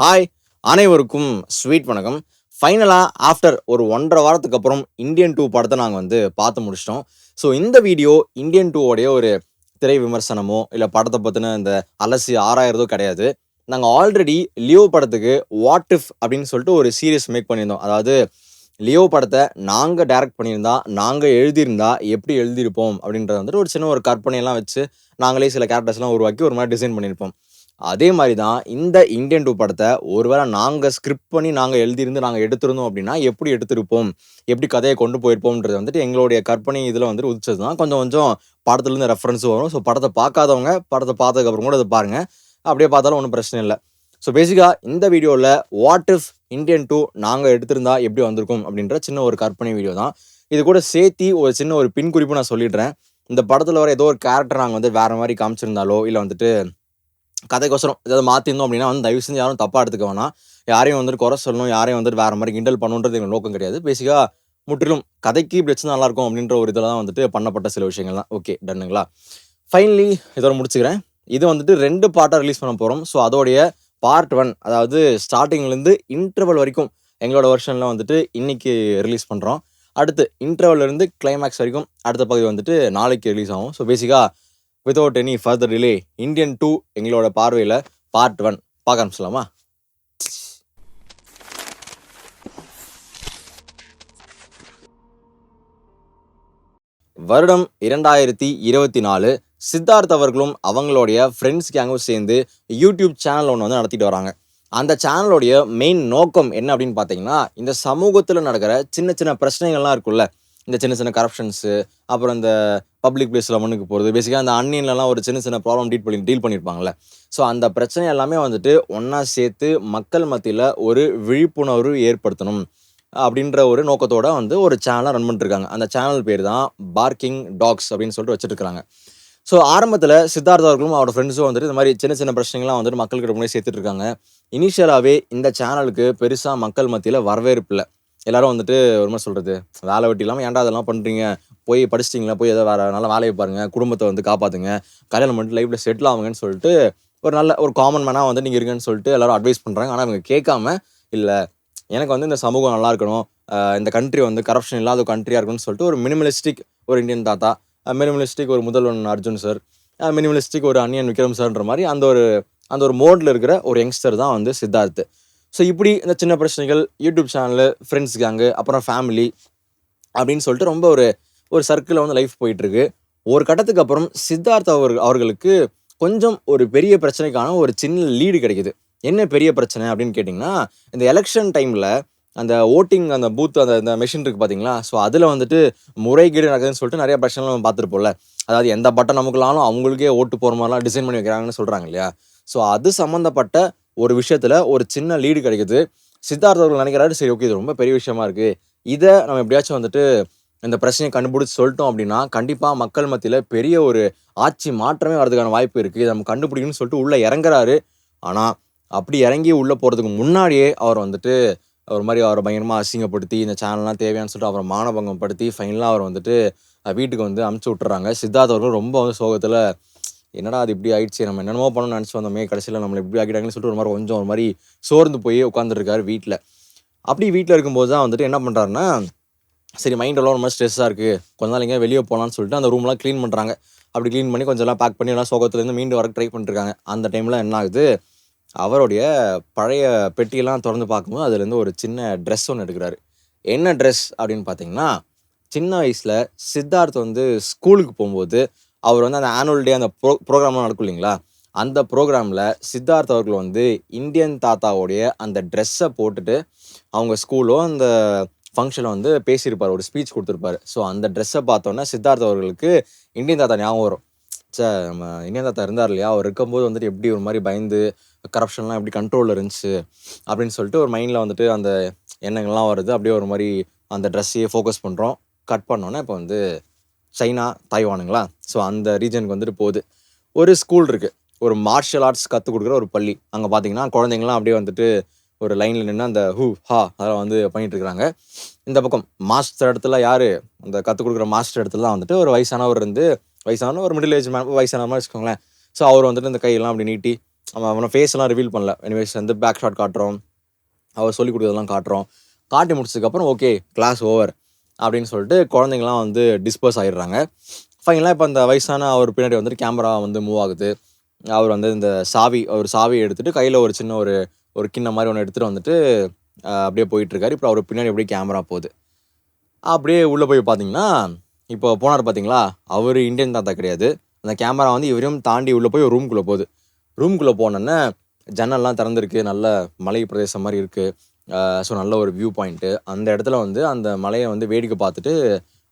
Hi அனைவருக்கும் sweet வணக்கம். ஃபைனலாக ஆஃப்டர் ஒரு ஒன்றரை வாரத்துக்கு அப்புறம் இந்தியன் டூ படத்தை நாங்கள் வந்து பார்த்து முடிச்சிட்டோம். ஸோ இந்த வீடியோ இந்தியன் டூவோடைய ஒரு திரை விமர்சனமோ இல்லை படத்தை பற்றின இந்த அலசி ஆறாயிரதோ கிடையாது. நாங்கள் ஆல்ரெடி லியோ படத்துக்கு வாட் இஃப் அப்படின்னு சொல்லிட்டு ஒரு சீரியஸ் மேக் பண்ணியிருந்தோம். அதாவது லியோ படத்தை நாங்கள் டைரக்ட் பண்ணியிருந்தா நாங்கள் எழுதியிருந்தா எப்படி எழுதியிருப்போம் அப்படின்றத வந்துட்டு ஒரு சின்ன ஒரு கற்பனையெல்லாம் வச்சு நாங்களே சில கேரக்டர்ஸ்லாம் உருவாக்கி ஒரு மாதிரி டிசைன் பண்ணியிருப்போம். அதே மாதிரி தான் இந்த இந்தியன் டூ படத்தை ஒருவேளை நாங்கள் ஸ்கிரிப்ட் பண்ணி நாங்கள் எழுதியிருந்து நாங்கள் எடுத்திருந்தோம் அப்படின்னா எப்படி எடுத்திருப்போம்? எப்படி கதையை கொண்டு போயிருப்போம்ன்றது வந்துட்டு எங்களுடைய கற்பனை இதில் வந்துட்டு உதிச்சது தான் கொஞ்சம் கொஞ்சம் படத்துலேருந்து ரெஃபரன்ஸ் வரும். ஸோ படத்தை பார்க்காதவங்க படத்தை பார்த்ததுக்கப்புறம் கூட அதை பாருங்கள் அப்படியே பார்த்தாலும் ஒன்றும் பிரச்சனை இல்லை. ஸோ பேசிக்காக இந்த வீடியோவில் வாட் இஃப் இந்தியன் டூ நாங்கள் எடுத்திருந்தா எப்படி வந்திருக்கும் அப்படின்ற சின்ன ஒரு கற்பனை வீடியோ தான். இது கூட சேர்த்தி ஒரு சின்ன ஒரு பின் குறிப்பு நான் சொல்லிடுறேன். இந்த படத்தில் வர ஏதோ ஒரு கேரக்டர் நாங்கள் வந்து வேறு மாதிரி காமிச்சிருந்தாலோ இல்லை வந்துட்டு கதைக்கோசரம் ஏதாவது மாற்றிருந்தோம் அப்படின்னா வந்து தயவு செஞ்சு யாரும் தப்பாக எடுத்துக்க வேணாம். யாரையும் வந்துட்டு குறை சொல்லணும் யாரையும் வந்துட்டு வேறு மாதிரி கிண்டல் பண்ணணுன்றது எங்கள் நோக்கம் கிடையாது. பேசிக்காக முற்றிலும் கதைக்கு இப்படி வச்சு நல்லா இருக்கும் அப்படின்ற ஒரு இதில் தான் வந்துட்டு பண்ணப்பட்ட சில விஷயங்கள் தான் ஓகே டன்னுங்களா ஃபைனலி இதோட முடிச்சுக்கிறேன். இது வந்துட்டு ரெண்டு பார்ட்டாக ரிலீஸ் பண்ண போகிறோம் ஸோ அதோடைய பார்ட் ஒன் அதாவது ஸ்டார்டிங்லேருந்து இன்டர்வல் வரைக்கும் எங்களோட வருஷனில் வந்துட்டு இன்றைக்கி ரிலீஸ் பண்ணுறோம் அடுத்து இன்டர்வல்லேருந்து கிளைமேக்ஸ் வரைக்கும் அடுத்த பகுதி வந்துட்டு நாளைக்கு ரிலீஸ் ஆகும். ஸோ பேசிக்காக without any further delay Indian two எங்களோட பார்வையில் பார்ட் ஒன் பார்க்க ஆரம்பிச்சலாமா வருடம் இரண்டாயிரத்தி இருபத்தி நாலு சித்தார்த் அவர்களும் அவங்களுடைய ஃப்ரெண்ட்ஸ் கேங்கும் சேர்ந்து யூடியூப் சேனல் ஒன்று வந்து நடத்திட்டு வராங்க. அந்த சேனலோடைய மெயின் நோக்கம் என்ன அப்படின்னு பார்த்தீங்கன்னா இந்த சமூகத்தில் நடக்கிற சின்ன சின்ன பிரச்சனைகள்லாம் இருக்குல்ல இந்த சின்ன சின்ன கரப்ஷன்ஸு அப்புறம் இந்த பப்ளிக் பிளேஸில் மண்ணுக்கு போகிறது பேசிக்காக அந்த அன்னியன்லலாம் ஒரு சின்ன சின்ன ப்ராப்ளம் டீல் பண்ணி டீல் பண்ணியிருப்பாங்கல்ல ஸோ அந்த பிரச்சனை எல்லாமே வந்துட்டு ஒன்றா சேர்த்து மக்கள் மத்தியில் ஒரு விழிப்புணர்வு ஏற்படுத்தணும் அப்படின்ற ஒரு நோக்கத்தோட வந்து ஒரு சேனலை ரன் பண்ணிருக்காங்க. அந்த சேனல் பேர் தான் பார்க்கிங் டாக்ஸ் அப்படின்னு சொல்லிட்டு வச்சுருக்காங்க ஸோ ஆரம்பத்தில் சித்தார்த் அவர்களும் அவரோட ஃப்ரெண்ட்ஸும் வந்துட்டு இந்த மாதிரி சின்ன சின்ன பிரச்சனைகள்லாம் வந்துட்டு மக்கள்கிட்ட முன்னாடி சேர்த்துட்டு இருக்காங்க. இனிஷியலாகவே இந்த சேனலுக்கு பெருசாக மக்கள் மத்தியில் வரவேற்பு இல்லை. எல்லாரும் வந்துட்டு ஒரு மாதிரி சொல்கிறது வேலை வெட்டி இல்லாமல் ஏன்டா அதெல்லாம் பண்ணுறீங்க போய் படிச்சிட்டிங்களா? போய் ஏதோ வேறு நல்ல வேலையை பாருங்கள் குடும்பத்தை வந்து காப்பாற்றுங்க கல்யாணம் பண்ணிட்டு லைஃப்பில் செட்டில் ஆகுங்கன்னு சொல்லிட்டு ஒரு நல்ல ஒரு காமன் மேனாக வந்து நீங்கள் இருங்கன்னு சொல்லிட்டு எல்லாரும் அட்வைஸ் பண்ணுறாங்க ஆனால் அவங்க கேட்காம இல்லை எனக்கு வந்து இந்த சமூகம் நல்லா இருக்கணும். இந்த கண்ட்ரி வந்து கரப்ஷன் இல்லாத கண்ட்ரியாக இருக்கணும்னு சொல்லிட்டு ஒரு மினிமலிஸ்டிக் ஒரு இந்தியன் தாத்தா மினிமலிஸ்டிக் ஒரு முதல்வன் அர்ஜுன் சார் மினிமலிஸ்டிக் ஒரு அன்னியன் விக்ரம் சார்ன்ற மாதிரி அந்த ஒரு அந்த ஒரு மோடில் இருக்கிற ஒரு யங்ஸ்டர் தான் வந்து சித்தார்த்து. ஸோ இப்படி இந்த சின்ன பிரச்சனைகள் யூடியூப் சேனலு ஃப்ரெண்ட்ஸ் கேங்கு அப்புறம் ஃபேமிலி அப்படின்னு சொல்லிட்டு ரொம்ப ஒரு ஒரு சர்க்கிளில் வந்து லைஃப் போயிட்டுருக்கு. ஒரு கட்டத்துக்கு அப்புறம் சித்தார்த் அவர் அவர்களுக்கு கொஞ்சம் ஒரு பெரிய பிரச்சனைக்கான ஒரு சின்ன லீடு கிடைக்குது. என்ன பெரிய பிரச்சனை அப்படின்னு கேட்டிங்கன்னா இந்த எலெக்ஷன் டைமில் அந்த ஓட்டிங் அந்த பூத் அந்த அந்த மெஷின் இருக்குது பார்த்தீங்களா ஸோ அதில் வந்துட்டு முறைகேடு நடக்குதுன்னு சொல்லிட்டு நிறைய பிரச்சனைலாம் நம்ம பார்த்துருப்போம்ல. அதாவது எந்த பட்டன் நமக்குலாலும் அவங்களுக்கே ஓட்டு போகிற மாதிரிலாம் டிசைன் பண்ணி வைக்கிறாங்கன்னு சொல்கிறாங்க இல்லையா? ஸோ அது சம்மந்தப்பட்ட ஒரு விஷயத்தில் ஒரு சின்ன லீடு கிடைக்குது. சித்தார்த் அவர்கள் நினைக்கிறாரு சரி ஓகே இது ரொம்ப பெரிய விஷயமா இருக்குது இதை நம்ம எப்படியாச்சும் வந்துட்டு இந்த பிரச்சனையை கண்டுபிடிச்சி சொல்லிட்டோம் அப்படின்னா கண்டிப்பாக மக்கள் மத்தியில் பெரிய ஒரு ஆட்சி மாற்றமே வரதுக்கான வாய்ப்பு இருக்குது இதை நம்ம கண்டுபிடிக்கணும்னு சொல்லிட்டு உள்ளே இறங்குறாரு. ஆனால் அப்படி இறங்கி உள்ளே போகிறதுக்கு முன்னாடியே அவர் வந்துட்டு ஒரு மாதிரி அவரை பயங்கரமாக அசிங்கப்படுத்தி இந்த சேனல்லாம் தேவையான்னு சொல்லிட்டு அவரை மானபங்கம் படுத்தி ஃபைனலாக அவர் வந்துட்டு வீட்டுக்கு வந்து அமுச்சு விட்டுறாங்க. சித்தார்த் அவர்கள் ரொம்ப வந்து சோகத்தில் என்னடா அது இப்படி ஆயிடுச்சு? நம்ம என்னென்னமோ பண்ணணும்னு நினச்சி வந்தோமே கடைசியில் நம்மளை இப்படி ஆக்கிட்டாங்கன்னு சொல்லிட்டு ஒரு மாதிரி கொஞ்சம் ஒரு மாதிரி சோர்ந்து போய் உட்காந்துருக்காரு வீட்டில் அப்படி வீட்டில் இருக்கும்போது தான் வந்துட்டு என்ன பண்ணுறாருன்னா சரி மைண்ட் எல்லாம் ஒரு மாதிரி ஸ்ட்ரெஸ்ஸாக இருக்குது கொஞ்ச நாள் எங்கேயா வெளியே போகலான்னு சொல்லிட்டு அந்த ரூம்லாம் க்ளீன் பண்ணுறாங்க அப்படி க்ளீன் பண்ணி கொஞ்சம் எல்லாம் பேக் பண்ணி எல்லாம் சோகத்துலேருந்து மீண்டும் வர ட்ரை பண்ணிருக்காங்க. அந்த டைமில் என்ன ஆகுது? அவருடைய பழைய பெட்டியெல்லாம் திறந்து பார்க்கும்போது அதுலேருந்து ஒரு சின்ன ட்ரெஸ் ஒன்று எடுக்கிறாரு. என்ன ட்ரெஸ் அப்படின்னு பார்த்தீங்கன்னா சின்ன வயசில் சித்தார்த் வந்து ஸ்கூலுக்கு போகும்போது அவர் வந்து அந்த ஆனுவல் டே அந்த ப்ரோ ப்ரோக்ராம்லாம் நடக்கும் இல்லைங்களா? அந்த ப்ரோக்ராமில் சித்தார்த் அவர்கள் வந்து இந்தியன் தாத்தாவுடைய அந்த ட்ரெஸ்ஸை போட்டுட்டு அவங்க ஸ்கூலோ அந்த ஃபங்க்ஷனில் வந்து பேசியிருப்பார் ஒரு ஸ்பீச் கொடுத்துருப்பாரு. ஸோ அந்த ட்ரெஸ்ஸை பார்த்தோன்னே சித்தார்த் அவர்களுக்கு இந்தியன் தாத்தா ஞாபகம் வரும். சே நம்ம இந்தியன் தாத்தா இருந்தார் இல்லையா? அவர் இருக்கும்போது வந்துட்டு எப்படி ஒரு மாதிரி பயந்து கரப்ஷன்லாம் எப்படி கண்ட்ரோலில் இருந்துச்சு அப்படின்னு சொல்லிட்டு ஒரு மைண்டில் வந்துட்டு அந்த எண்ணங்கள்லாம் வருது. அப்படியே ஒரு மாதிரி அந்த ட்ரெஸ்ஸையே ஃபோக்கஸ் பண்ணுறோம் கட் பண்ணோன்னே இப்போ வந்து சைனா தாய்வானுங்களா? ஸோ அந்த ரீஜனுக்கு வந்துட்டு போகுது. ஒரு ஸ்கூல் இருக்குது ஒரு மார்ஷியல் ஆர்ட்ஸ் கற்றுக் கொடுக்குற ஒரு பள்ளி. அங்கே பார்த்தீங்கன்னா குழந்தைங்களாம் அப்படியே வந்துட்டு ஒரு லைனில் நின்று அந்த ஹூ ஹா அதெல்லாம் வந்து பண்ணிகிட்ருக்குறாங்க இந்த பக்கம் மாஸ்டர் இடத்துல யார்? அந்த கற்றுக் கொடுக்குற மாஸ்டர் இடத்துல தான் வந்துட்டு ஒரு வயசானவர் இருந்து வயசான ஒரு மிடில் ஏஜ் மேன் வயசான மாதிரி வச்சுக்கோங்களேன். ஸோ அவர் வந்துட்டு இந்த கையெல்லாம் அப்படி நீட்டி அவன் அவனை ஃபேஸ் எல்லாம் ரிவீல் பண்ணல. எனிவேஸ் வந்து பேக் ஷாட் காட்டுறோம். அவர் சொல்லி கொடுத்ததெல்லாம் காட்டுறோம். காட்டி முடிச்சதுக்கப்புறம் ஓகே கிளாஸ் ஓவர் அப்படின்னு சொல்லிட்டு குழந்தைங்களாம் வந்து டிஸ்பர்ஸ் ஆகிடுறாங்க ஃபைனலாக இப்போ அந்த வயசான அவர் பின்னாடி வந்துட்டு கேமரா வந்து மூவ் ஆகுது. அவர் வந்து இந்த சாவி அவர் சாவியை எடுத்துகிட்டு கையில் ஒரு சின்ன ஒரு ஒரு கிண்ண மாதிரி ஒன்று எடுத்துகிட்டு வந்துட்டு அப்படியே போயிட்டுருக்காரு. இப்போ அவர் பின்னாடி அப்படியே கேமரா போகுது. அப்படியே உள்ளே போய் பார்த்தீங்கன்னா இப்போ போனார் பார்த்தீங்களா அவர் இந்தியன் தாத்தா கிடையாது. அந்த கேமரா வந்து இவரையும் தாண்டி உள்ளே போய் ஒரு ரூம்குள்ளே போகுது. ரூம்குள்ளே போனோன்னே ஜன்னல்லாம் திறந்துருக்கு. நல்ல மலை பிரதேசம் மாதிரி இருக்குது ஸோ நல்ல ஒரு வியூ பாயிண்ட்டு அந்த இடத்துல வந்து அந்த மலையை வந்து வேடிக்கை பார்த்துட்டு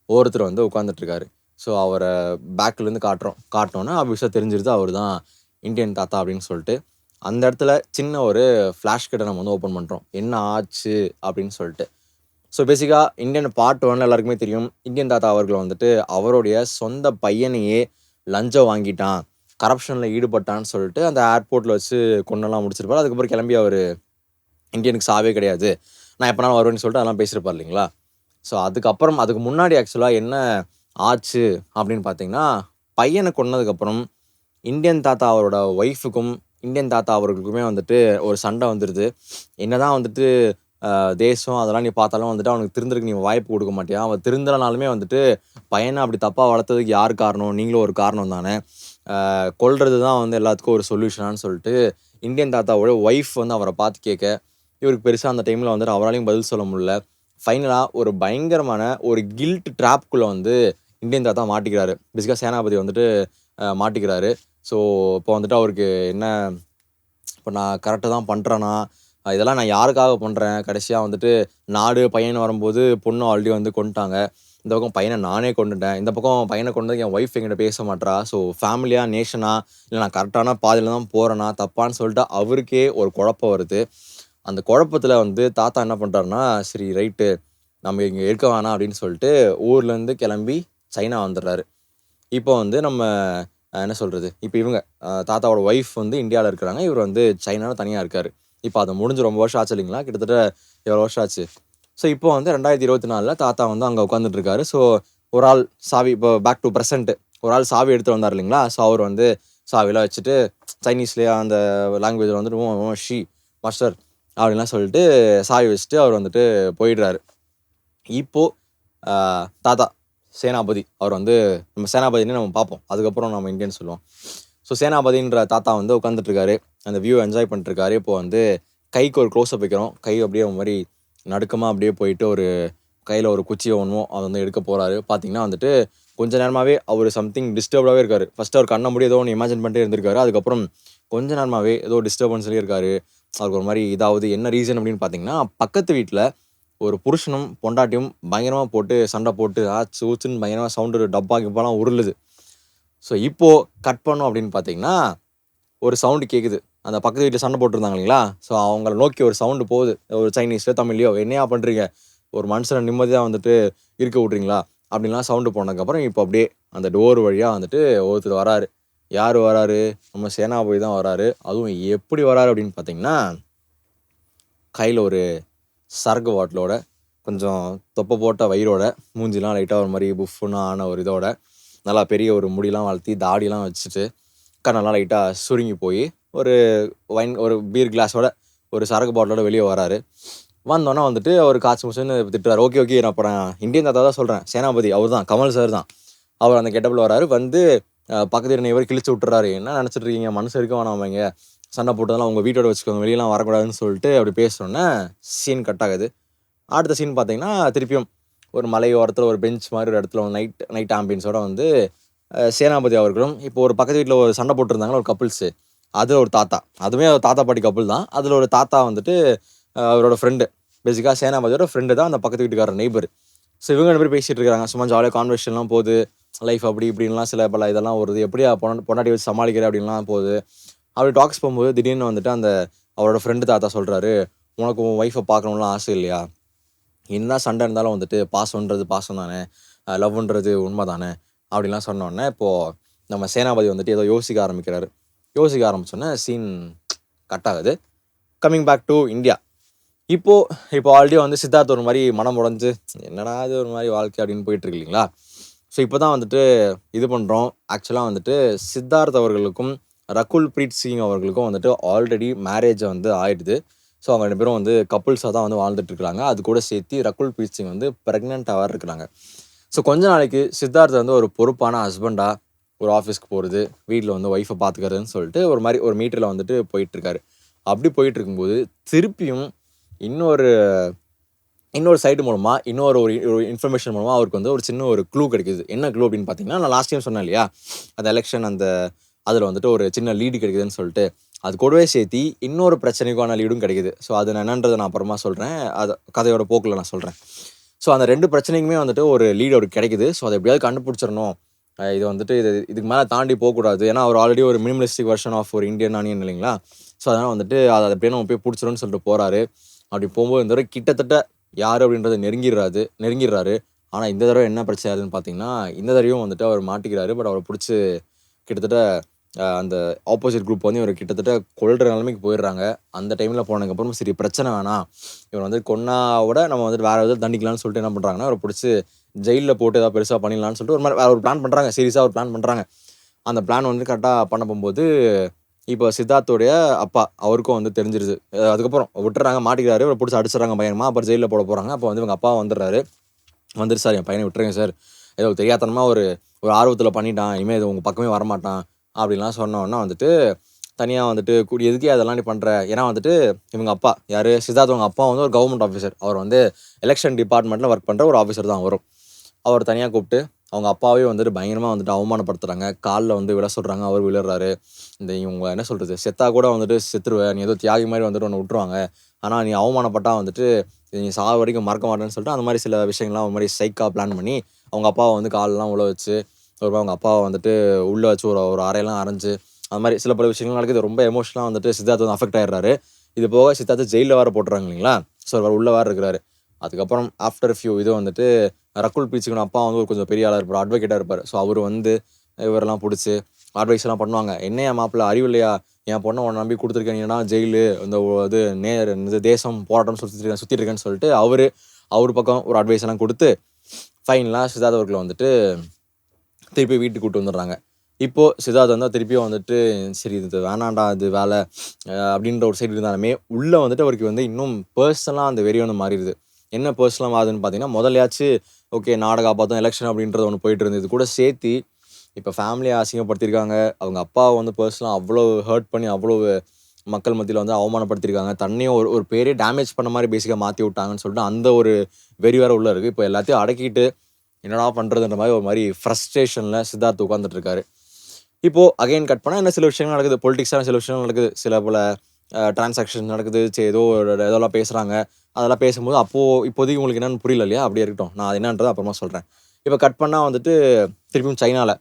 ஒருத்தர் வந்து உட்காந்துட்ருக்காரு ஸோ அவரை பேக்கிலேருந்து காட்டுறோம். காட்டினோன்னா ஆப்வியஸாக தெரிஞ்சிருது அவர் தான் இந்தியன் தாத்தா அப்படின்னு சொல்லிட்டு. அந்த இடத்துல சின்ன ஒரு ஃப்ளாஷ் கிட்ட நம்ம வந்து ஓப்பன் பண்ணுறோம் என்ன ஆச்சு அப்படின்னு சொல்லிட்டு. ஸோ பேசிக்காக இந்தியன் பார்ட் ஒன் எல்லாருக்குமே தெரியும். இந்தியன் தாத்தா அவர்கள் வந்துட்டு அவருடைய சொந்த பையனையே லஞ்சம் வாங்கிட்டான். கரப்ஷனில் ஈடுபட்டான்னு சொல்லிட்டு அந்த ஏர்போர்ட்டில் வச்சு கொண்டெல்லாம் முடிச்சிருப்பார். அதுக்கப்புறம் கிளம்பி அவர் இந்தியனுக்கு சாவே கிடையாது. நான் எப்போனாலும் வருவேன்னு சொல்லிட்டு அதெல்லாம் பேசியிருப்பார் இல்லைங்களா? ஸோ அதுக்கப்புறம் அதுக்கு முன்னாடி ஆக்சுவலாக என்ன ஆச்சு அப்படின்னு பார்த்தீங்கன்னா பையனை கொன்னதுக்கப்புறம் இந்தியன் தாத்தா அவரோட ஒய்ஃபுக்கும் இந்தியன் தாத்தா அவர்களுக்குமே வந்துட்டு ஒரு சண்டை வந்துடுது என்ன தான் வந்துட்டு தேசம் அதெல்லாம் நீ பார்த்தாலும் வந்துட்டு அவனுக்கு திருந்துருக்கு நீ வாய்ப்பு கொடுக்க மாட்டியா? அவன் திருந்தலனாலுமே வந்துட்டு பையனை அப்படி தப்பாக வளர்த்ததுக்கு யார் காரணம்? நீங்களும் ஒரு காரணம் தானே. ஆஹ், கொல்றது தான் வந்து எல்லாத்துக்கும் ஒரு சொல்யூஷனான்னு சொல்லிட்டு இந்தியன் தாத்தாவோட ஒய்ஃப் வந்து அவரை பார்த்து கேட்க இவருக்கு பெருசாக அந்த டைமில் வந்துட்டு அவராலையும் பதில் சொல்ல முடியல. ஃபைனலாக ஒரு பயங்கரமான ஒரு கில்ட் ட்ராப்குள்ளே வந்து இந்தியன் தாத்தா மாட்டிக்கிறாரு. பேசிக்காக சேனாபதி வந்துட்டு மாட்டிக்கிறாரு. ஸோ இப்போ வந்துட்டு அவருக்கு என்ன இப்போ நான் கரெக்டாக தான் பண்ணுறேன்னா இதெல்லாம் நான் யாருக்காக பண்ணுறேன் கடைசியாக வந்துட்டு நாடு பையன் வரும்போது பொண்ணு ஆல்ரெடி வந்து கொண்டுட்டாங்க. இந்த பக்கம் பையனை நானே கொண்டுட்டேன். இந்த பக்கம் பையனை கொண்டதுக்கு என் ஒய்ஃப் எங்கிட்ட பேச மாட்டா ஸோ ஃபேமிலியாக நேஷனா இல்லை நான் கரெக்டான பாதையில் தான் போகிறேனா தப்பான்னு சொல்லிட்டு அவருக்கே ஒரு குழப்பம் வருது. அந்த குழப்பத்தில் வந்து தாத்தா என்ன பண்ணுறாருன்னா சரி ரைட்டு. நம்ம இங்கே இருக்க வேணாம் அப்படின்னு சொல்லிட்டு ஊர்லேருந்து கிளம்பி சைனா வந்துடுறாரு. இப்போ வந்து நம்ம என்ன சொல்கிறது இப்போ இவங்க தாத்தாவோட ஒய்ஃப் வந்து இந்தியாவில் இருக்கிறாங்க. இவர் வந்து சைனாவில் தனியாக இருக்கார். இப்போ அதை முடிஞ்சு ரொம்ப வருஷம் ஆச்சு இல்லைங்களா? கிட்டத்தட்ட எவ்வளோ வருஷம் ஆச்சு? ஸோ இப்போ வந்து ரெண்டாயிரத்தி இருபத்தி நாலில் தாத்தா வந்து அங்கே உட்காந்துட்டு இருக்காரு. ஸோ ஒரு ஆள் சாவி இப்போ பேக் டு ப்ரெசென்ட் ஒரு ஆள் சாவி எடுத்துகிட்டு வந்தார் இல்லைங்களா? ஸோ அவர் வந்து சாவிலாம் வச்சுட்டு சைனீஸ்லேயே அந்த லாங்குவேஜில் வந்துட்டு ஷி மாஸ்டர் அப்படின்லாம் சொல்லிட்டு சாவி வச்சுட்டு அவர் வந்துட்டு போயிடுறாரு. இப்போது தாத்தா சேனாபதி அவர் வந்து நம்ம சேனாபதினே நம்ம பார்ப்போம். அதுக்கப்புறம் நம்ம இந்தியன் சொல்லுவோம். ஸோ சேனாபதின்ற தாத்தா வந்து உட்காந்துட்ருக்காரு அந்த வியூ என்ஜாய் பண்ணிட்டுருக்காரு. இப்போது வந்து கைக்கு ஒரு க்ளோஸ்அப் வைக்கிறோம். கை அப்படியே ஒரு மாதிரி நடுக்கமாக அப்படியே போயிட்டு ஒரு கையில் ஒரு குச்சியை ஒன்றும் அதை வந்து எடுக்க போகிறாரு பார்த்தீங்கன்னா வந்துட்டு கொஞ்ச நேரமாகவே அவர் சம்திங் டிஸ்டர்ப்டாகவே இருக்கார். ஃபஸ்ட்டு அவர் கண்ண முடியும் ஏதோ ஒன்று இமேஜின் பண்ணிட்டே இருந்திருக்காரு. அதுக்கப்புறம் கொஞ்ச நேரமாகவே ஏதோ டிஸ்டர்பன்ஸ்லேயே இருக்காரு. அவருக்கு ஒரு மாதிரி இதாவது என்ன ரீசன் அப்படின்னு பார்த்தீங்கன்னா பக்கத்து வீட்டில் ஒரு புருஷனும் பொண்டாட்டியும் பயங்கரமாக போட்டு சண்டை போட்டு ஆச்சு ஊச்சுன்னு பயங்கரமாக சவுண்டு டப்பா கிப்பாலாம் உருளுது. ஸோ இப்போது கட் பண்ணோம் அப்படின்னு பார்த்தீங்கன்னா ஒரு சவுண்டு கேட்குது அந்த பக்கத்து வீட்டில் சண்டை போட்டிருந்தாங்க இல்லைங்களா? ஸோ அவங்கள நோக்கி ஒரு சவுண்டு போகுது. ஒரு சைனீஸ்லையோ தமிழ்லையோ என்னையா பண்ணுறீங்க ஒரு மனுஷனை நிம்மதியாக வந்துட்டு இருக்க விட்றீங்களா? அப்படின்லாம் சவுண்டு போனதுக்கப்புறம் இப்போ அப்படியே அந்த டோர் வழியாக வந்துட்டு ஒருத்தர் வராரு. யார் வராரு? நம்ம சேனாபதி தான் வராரு. அதுவும் எப்படி வராரு அப்படின்னு பார்த்தீங்கன்னா கையில் ஒரு சரக்கு பாட்டிலோட கொஞ்சம் தொப்பை போட்ட வயிறோட மூஞ்சிலாம் லைட்டாக ஒரு மாதிரி புஃப்னு ஆன ஒரு இதோட நல்லா பெரிய ஒரு முடியெல்லாம் வளர்த்தி தாடிலாம் வச்சுட்டு கண்ணெல்லாம் லைட்டாக சுருங்கி போய் ஒரு வைன் ஒரு பீர் கிளாஸோட ஒரு சரக்கு பாட்டிலோட வெளியே வராரு. வந்தோன்னே வந்துட்டு அவர் காசு முடிச்சுன்னு திட்டுறாரு ஓகே ஓகே நான் அப்புறம் இந்தியன் தாத்தா தான் சொல்கிறேன் சேனாபதி அவர் தான் கமல் சார் தான். அவர் அந்த கெட்டப்பில் வராரு. வந்து பக்கத்து வீட்டு இவர் கிழிச்சு விட்டுறாரு. என்ன நினச்சிட்டு இருக்கீங்க மனசு இருக்க வேணாம் அவங்க. சண்டை போட்டதெல்லாம் உங்கள் வீட்டோட வச்சுக்கோங்க. வெளியெல்லாம் வரக்கூடாதுன்னு சொல்லிட்டு அப்படி பேசுனோன்னே சீன் கட் ஆகுது. அடுத்த சீன் பார்த்தீங்கன்னா திருப்பியும் ஒரு மலை ஓரத்தில் ஒரு பெஞ்ச் மாதிரி ஒரு இடத்துல ஒரு நைட் நைட் ஆம்பியன்ஸோட வந்து சேனாபதி அவர்களும் இப்போ ஒரு பக்கத்து வீட்டில் ஒரு சண்டை போட்டிருந்தாங்களா ஒரு கப்புள்ஸு அதில் ஒரு தாத்தா. அதுவுமே ஒரு தாத்தா பாட்டி கப்புள் தான். அதில் ஒரு தாத்தா வந்துட்டு அவரோட ஃப்ரெண்டு பேசிக்காக சேனாபதியோட ஃப்ரெண்டு தான் அந்த பக்கத்து வீட்டுக்காரர் நெய்பர் ஸோ இவங்க ரெண்டு பேர் பேசிகிட்டு இருக்காங்க. சும்மா ஜாலியாக கான்வர்சேஷன்லாம் போகுது. லைஃப் அப்படி இப்படின்லாம் சில பல இதெல்லாம் வருது. எப்படி பொண்ணா பொண்டாட்டி வச்சு சமாளிக்கிற அப்படின்லாம் போகுது. அப்படி டாக்ஸ் போகும்போது திடீர்னு வந்துட்டு அந்த அவரோட ஃப்ரெண்டு தாத்தா சொல்கிறாரு உனக்கு உன் ஒய்ஃபை பார்க்கணும்லாம் ஆசை இல்லையா? என்ன சண்டை இருந்தாலும் வந்துட்டு பாசம்ன்றது பாசம் தானே. லவ்ன்றது உண்மை தானே. அப்படின்லாம் சொன்னோடனே இப்போது நம்ம சேனாபதி வந்துட்டு ஏதோ யோசிக்க ஆரம்பிக்கிறாரு. யோசிக்க ஆரம்பிச்சோன்னே சீன் கட் ஆகுது. கம்மிங் பேக் டு இந்தியா இப்போது இப்போ ஆல்ரெடி வந்து சித்தார்த் ஒரு மாதிரி மனம் உடஞ்சு என்னடா இது ஒரு மாதிரி வாழ்க்கை? அப்படின்னு போயிட்டு இருக்கு இல்லைங்களா? ஸோ இப்போ தான் வந்துட்டு இது பண்ணுறோம் ஆக்சுவலாக வந்துட்டு சித்தார்த் அவர்களுக்கும் ரகுல் பிரீத் சிங் அவர்களுக்கும் வந்துட்டு ஆல்ரெடி மேரேஜ் வந்து ஆயிடுது. ஸோ அவங்க ரெண்டு பேரும் வந்து கப்புள்ஸாக தான் வந்து வாழ்ந்துட்டு இருக்காங்க அது கூட சேர்த்து ரகுல் பிரீத் சிங் வந்து ப்ரெக்னெண்ட்டாக இருக்கிறாங்க. ஸோ கொஞ்ச நாளைக்கு சித்தார்த் வந்து ஒரு பொறுப்பான ஹஸ்பண்டாக ஒரு ஆஃபீஸ்க்கு போகிறது வீட்டில் வந்து ஒய்ஃபை பார்த்துக்கிறதுன்னு சொல்லிட்டு ஒரு மாதிரி ஒரு மீட்டரில் வந்துட்டு போயிட்டுருக்காரு அப்படி போயிட்டு இருக்கும்போது திருப்பியும் இன்னொரு இன்னொரு சைடு மூலமாக இன்னொரு ஒரு ஒரு இன்ஃபர்மேஷன் மூலமாக அவருக்கு வந்து ஒரு சின்ன ஒரு க்ளூ கிடைக்குது. என்ன க்ளூ அப்படின்னு பார்த்தீங்கன்னா நான் லாஸ்ட் டைம் சொன்னேன் இல்லையா? அந்த எலெக்ஷன் அந்த அதில் வந்துட்டு ஒரு சின்ன லீடு கிடைக்குதுன்னு சொல்லிட்டு. அது கூடவே சேர்த்து இன்னொரு பிரச்சனைக்கான லீடும் கிடைக்குது. ஸோ அது நான் என்னன்றதை நான் அப்புறமா சொல்கிறேன் அது கதையோட போக்கில் நான் சொல்கிறேன் ஸோ அந்த ரெண்டு பிரச்சனைக்குமே வந்துட்டு ஒரு லீடு அவருக்கு கிடைக்குது. ஸோ அதை எப்படியாவது கண்டுபிடிச்சிடணும். இது வந்துட்டு இது இதுக்கு மேலே தாண்டி போகக்கூடாது. ஏன்னா அவர் ஆல்ரெடி ஒரு மினிமலிஸ்டிக் வெர்ஷன் ஆஃப் ஒரு இந்தியன் ஆனியன் இல்லைங்களா? ஸோ அதனால் வந்துட்டு அதை அப்படியே நம்ம போய் பிடிச்சிடணும்னு சொல்லிட்டு போகிறாரு அப்படி போகும்போது இந்த தடவை கிட்டத்தட்ட யார் அப்படின்றத நெருங்கிடுறாரு நெருங்கிடுறாரு. ஆனால் இந்த தடவை என்ன பிரச்சனை ஆகுதுன்னு பார்த்தீங்கன்னா இந்த தடவையும் வந்துட்டு அவர் மாட்டிக்கிறாரு. பட் அவரை பிடிச்சி கிட்டத்தட்ட அந்த ஆப்போசிட் குரூப் வந்து இவர் கிட்டத்தட்ட கொள்கிற நிலைமைக்கு போயிடுறாங்க. அந்த டைமில் போனதுக்கப்புறம் சரி பிரச்சனை வேணாம் இவர் வந்து கொன்னாவோட நம்ம வந்துட்டு வேறு எதாவது தண்டிக்கலாம்னு சொல்லிட்டு என்ன பண்ணுறாங்கன்னா அவரை பிடிச்சி ஜெயிலில் போட்டு ஏதாவது பெருசாக பண்ணிடலாம்னு சொல்லிட்டு ஒரு மாதிரி வேறு ஒரு பிளான் பண்ணுறாங்க சீரியஸாக ஒரு பிளான் பண்ணுறாங்க அந்த பிளான் வந்து கரெக்டாக பண்ண போகும்போது இப்போ சித்தார்த்தோடைய அப்பா அவருக்கும் வந்து தெரிஞ்சிருது அதுக்கப்புறம் விட்டுறாங்க மாட்டிக்கிறாரு. இவரை பிடிச்சி அடிச்சிடறாங்க பையனமா? அப்புறம் ஜெயிலில் போட போகிறாங்க அப்போ வந்து இவங்க அப்பா வந்துடுறாரு. வந்துட்டு சார் என் பையனை விட்டுருங்க சார். ஏதோ தெரியாதனமாக ஒரு ஒரு ஆர்வத்தில் பண்ணிட்டான். இனிமேல் இது உங்கள் பக்கமே வரமாட்டான். அப்படின்லாம் சொன்ன உடனே வந்துட்டு தனியாக வந்துட்டு கூடி எதுக்கே அதெல்லாம் நீ பண்ணுற ஏன்னா வந்துட்டு இவங்க அப்பா யார்? சித்தார்த் அவங்க அப்பா வந்து ஒரு கவர்மெண்ட் ஆஃபீஸர் அவர் வந்து எலெக்ஷன் டிபார்ட்மெண்ட்டில் ஒர்க் பண்ணுற ஒரு ஆஃபீஸர் தான் வரும் அவர் தனியாக கூப்பிட்டு அவங்க அப்பாவே வந்துட்டு பயங்கரமாக வந்துட்டு அவமானப்படுத்துகிறாங்க காலில் வந்து விட சொல்கிறாங்க அவர் விழுறாரு. இந்த இவங்க என்ன சொல்கிறது செத்தா கூட வந்துட்டு செத்துருவேன். நீ ஏதோ தியாகி மாதிரி வந்துட்டு ஒன்று விட்டுருவாங்க. ஆனால் நீ அவமானப்பட்டால் வந்துட்டு நீ சாக வரைக்கும் மறக்க மாட்டேன்னு சொல்லிட்டு அந்த மாதிரி சில விஷயங்கள்லாம் ஒரு மாதிரி சைக்காக பிளான் பண்ணி அவங்க அப்பாவை வந்து காலெலாம் உள்ள வச்சு ஒரு அவங்க அப்பாவை வந்துட்டு உள்ளே வச்சு ஒரு ஒரு அறையெல்லாம் அரைஞ்சு அந்த மாதிரி சில பல விஷயங்கள் நடக்குது. ரொம்ப எமோஷனலாக வந்துட்டு சித்தார்த் வந்து அஃபெக்ட் ஆயிடுறாரு. இது போக சித்தார்த்து ஜெயிலில் வேறு போட்டுறாங்க இல்லைங்களா? ஸோ அவர் உள்ள வேறு இருக்கிறாரு. அதுக்கப்புறம் ஆஃப்டர் ஃபியூ இது வந்துட்டு ரகுல் பீச்சுக்கணும் அப்பா வந்து ஒரு கொஞ்சம் பெரிய ஆளாக இருப்பார் அட்வொகேட்டாக இருப்பார். ஸோ அவர் வந்து இவரெல்லாம் பிடிச்சி அட்வைஸ் எல்லாம் பண்ணுவாங்க. என் மாப்பிள்ள அறிவு இல்லையா? என் பொண்ணை உன்னை நம்பி கொடுத்துருக்கேன் ஜெயிலு? இந்த இது நேர் இந்த தேசம் போராட்டம் சுற்றிட்டு இருக்கேன் சுற்றிட்டு இருக்கேன்னு சொல்லிட்டு அவர் அவர் பக்கம் ஒரு அட்வைஸ் எல்லாம் கொடுத்து ஃபைனலாக சித்தார்த் அவர்களை வந்துட்டு திருப்பி வீட்டுக்கு கூட்டு வந்துடுறாங்க. இப்போது சித்தார்த் வந்து திருப்பியும் வந்துட்டு சரி இது வேணாண்டா இது வேலை அப்படின்ற ஒரு சைடு இருந்தாலுமே உள்ளே வந்துட்டு அவருக்கு வந்து இன்னும் பர்சனலாக அந்த வெறி ஒன்று மாறிடுது. என்ன பர்சனலாக மாறுதுன்னு பார்த்தீங்கன்னா முதலையாச்சு ஓகே நாடகா பார்த்தோம் எலெக்ஷன் அப்படின்றது ஒன்று போயிட்டு இருந்தது இது கூட சேர்த்து இப்போ ஃபேமிலியை அசிங்கப்படுத்தியிருக்காங்க. அவங்க அப்பாவை வந்து பர்சனலாக அவ்வளோ ஹர்ட் பண்ணி அவ்வளோ மக்கள் மத்தியில் வந்து அவமானப்படுத்தியிருக்காங்க. தன்னையும் ஒரு ஒரு பேரே டேமேஜ் பண்ண மாதிரி பேசிக்காக மாற்றி விட்டாங்கன்னு சொல்லிட்டு அந்த ஒரு வெறி வேறு உள்ள இருக்குது இப்போ எல்லாத்தையும் அடக்கிட்டு என்னடா பண்ணுறதுன்ற மாதிரி ஒரு மாதிரி ஃப்ரஸ்ட்ரேஷனில் சித்தார்த் உட்காந்துட்டு இருக்காரு. இப்போது அகைன் கட் பண்ணால் என்ன சில விஷயங்கள் நடக்குது? பொலிட்டிக்ஸான சில விஷயங்கள் நடக்குது? சில பல ட்ரான்சாக்ஷன் நடக்குது சரி ஏதோ ஒரு பேசுகிறாங்க அதெல்லாம் பேசும்போது அப்போது இப்போதைக்கு உங்களுக்கு என்னென்னு புரியல இல்லையா? அப்படியே இருக்கட்டும். நான் அது என்னன்றதை அப்புறமா சொல்கிறேன் இப்போ கட் பண்ணால் வந்துட்டு திருப்பியும் சைனாவில்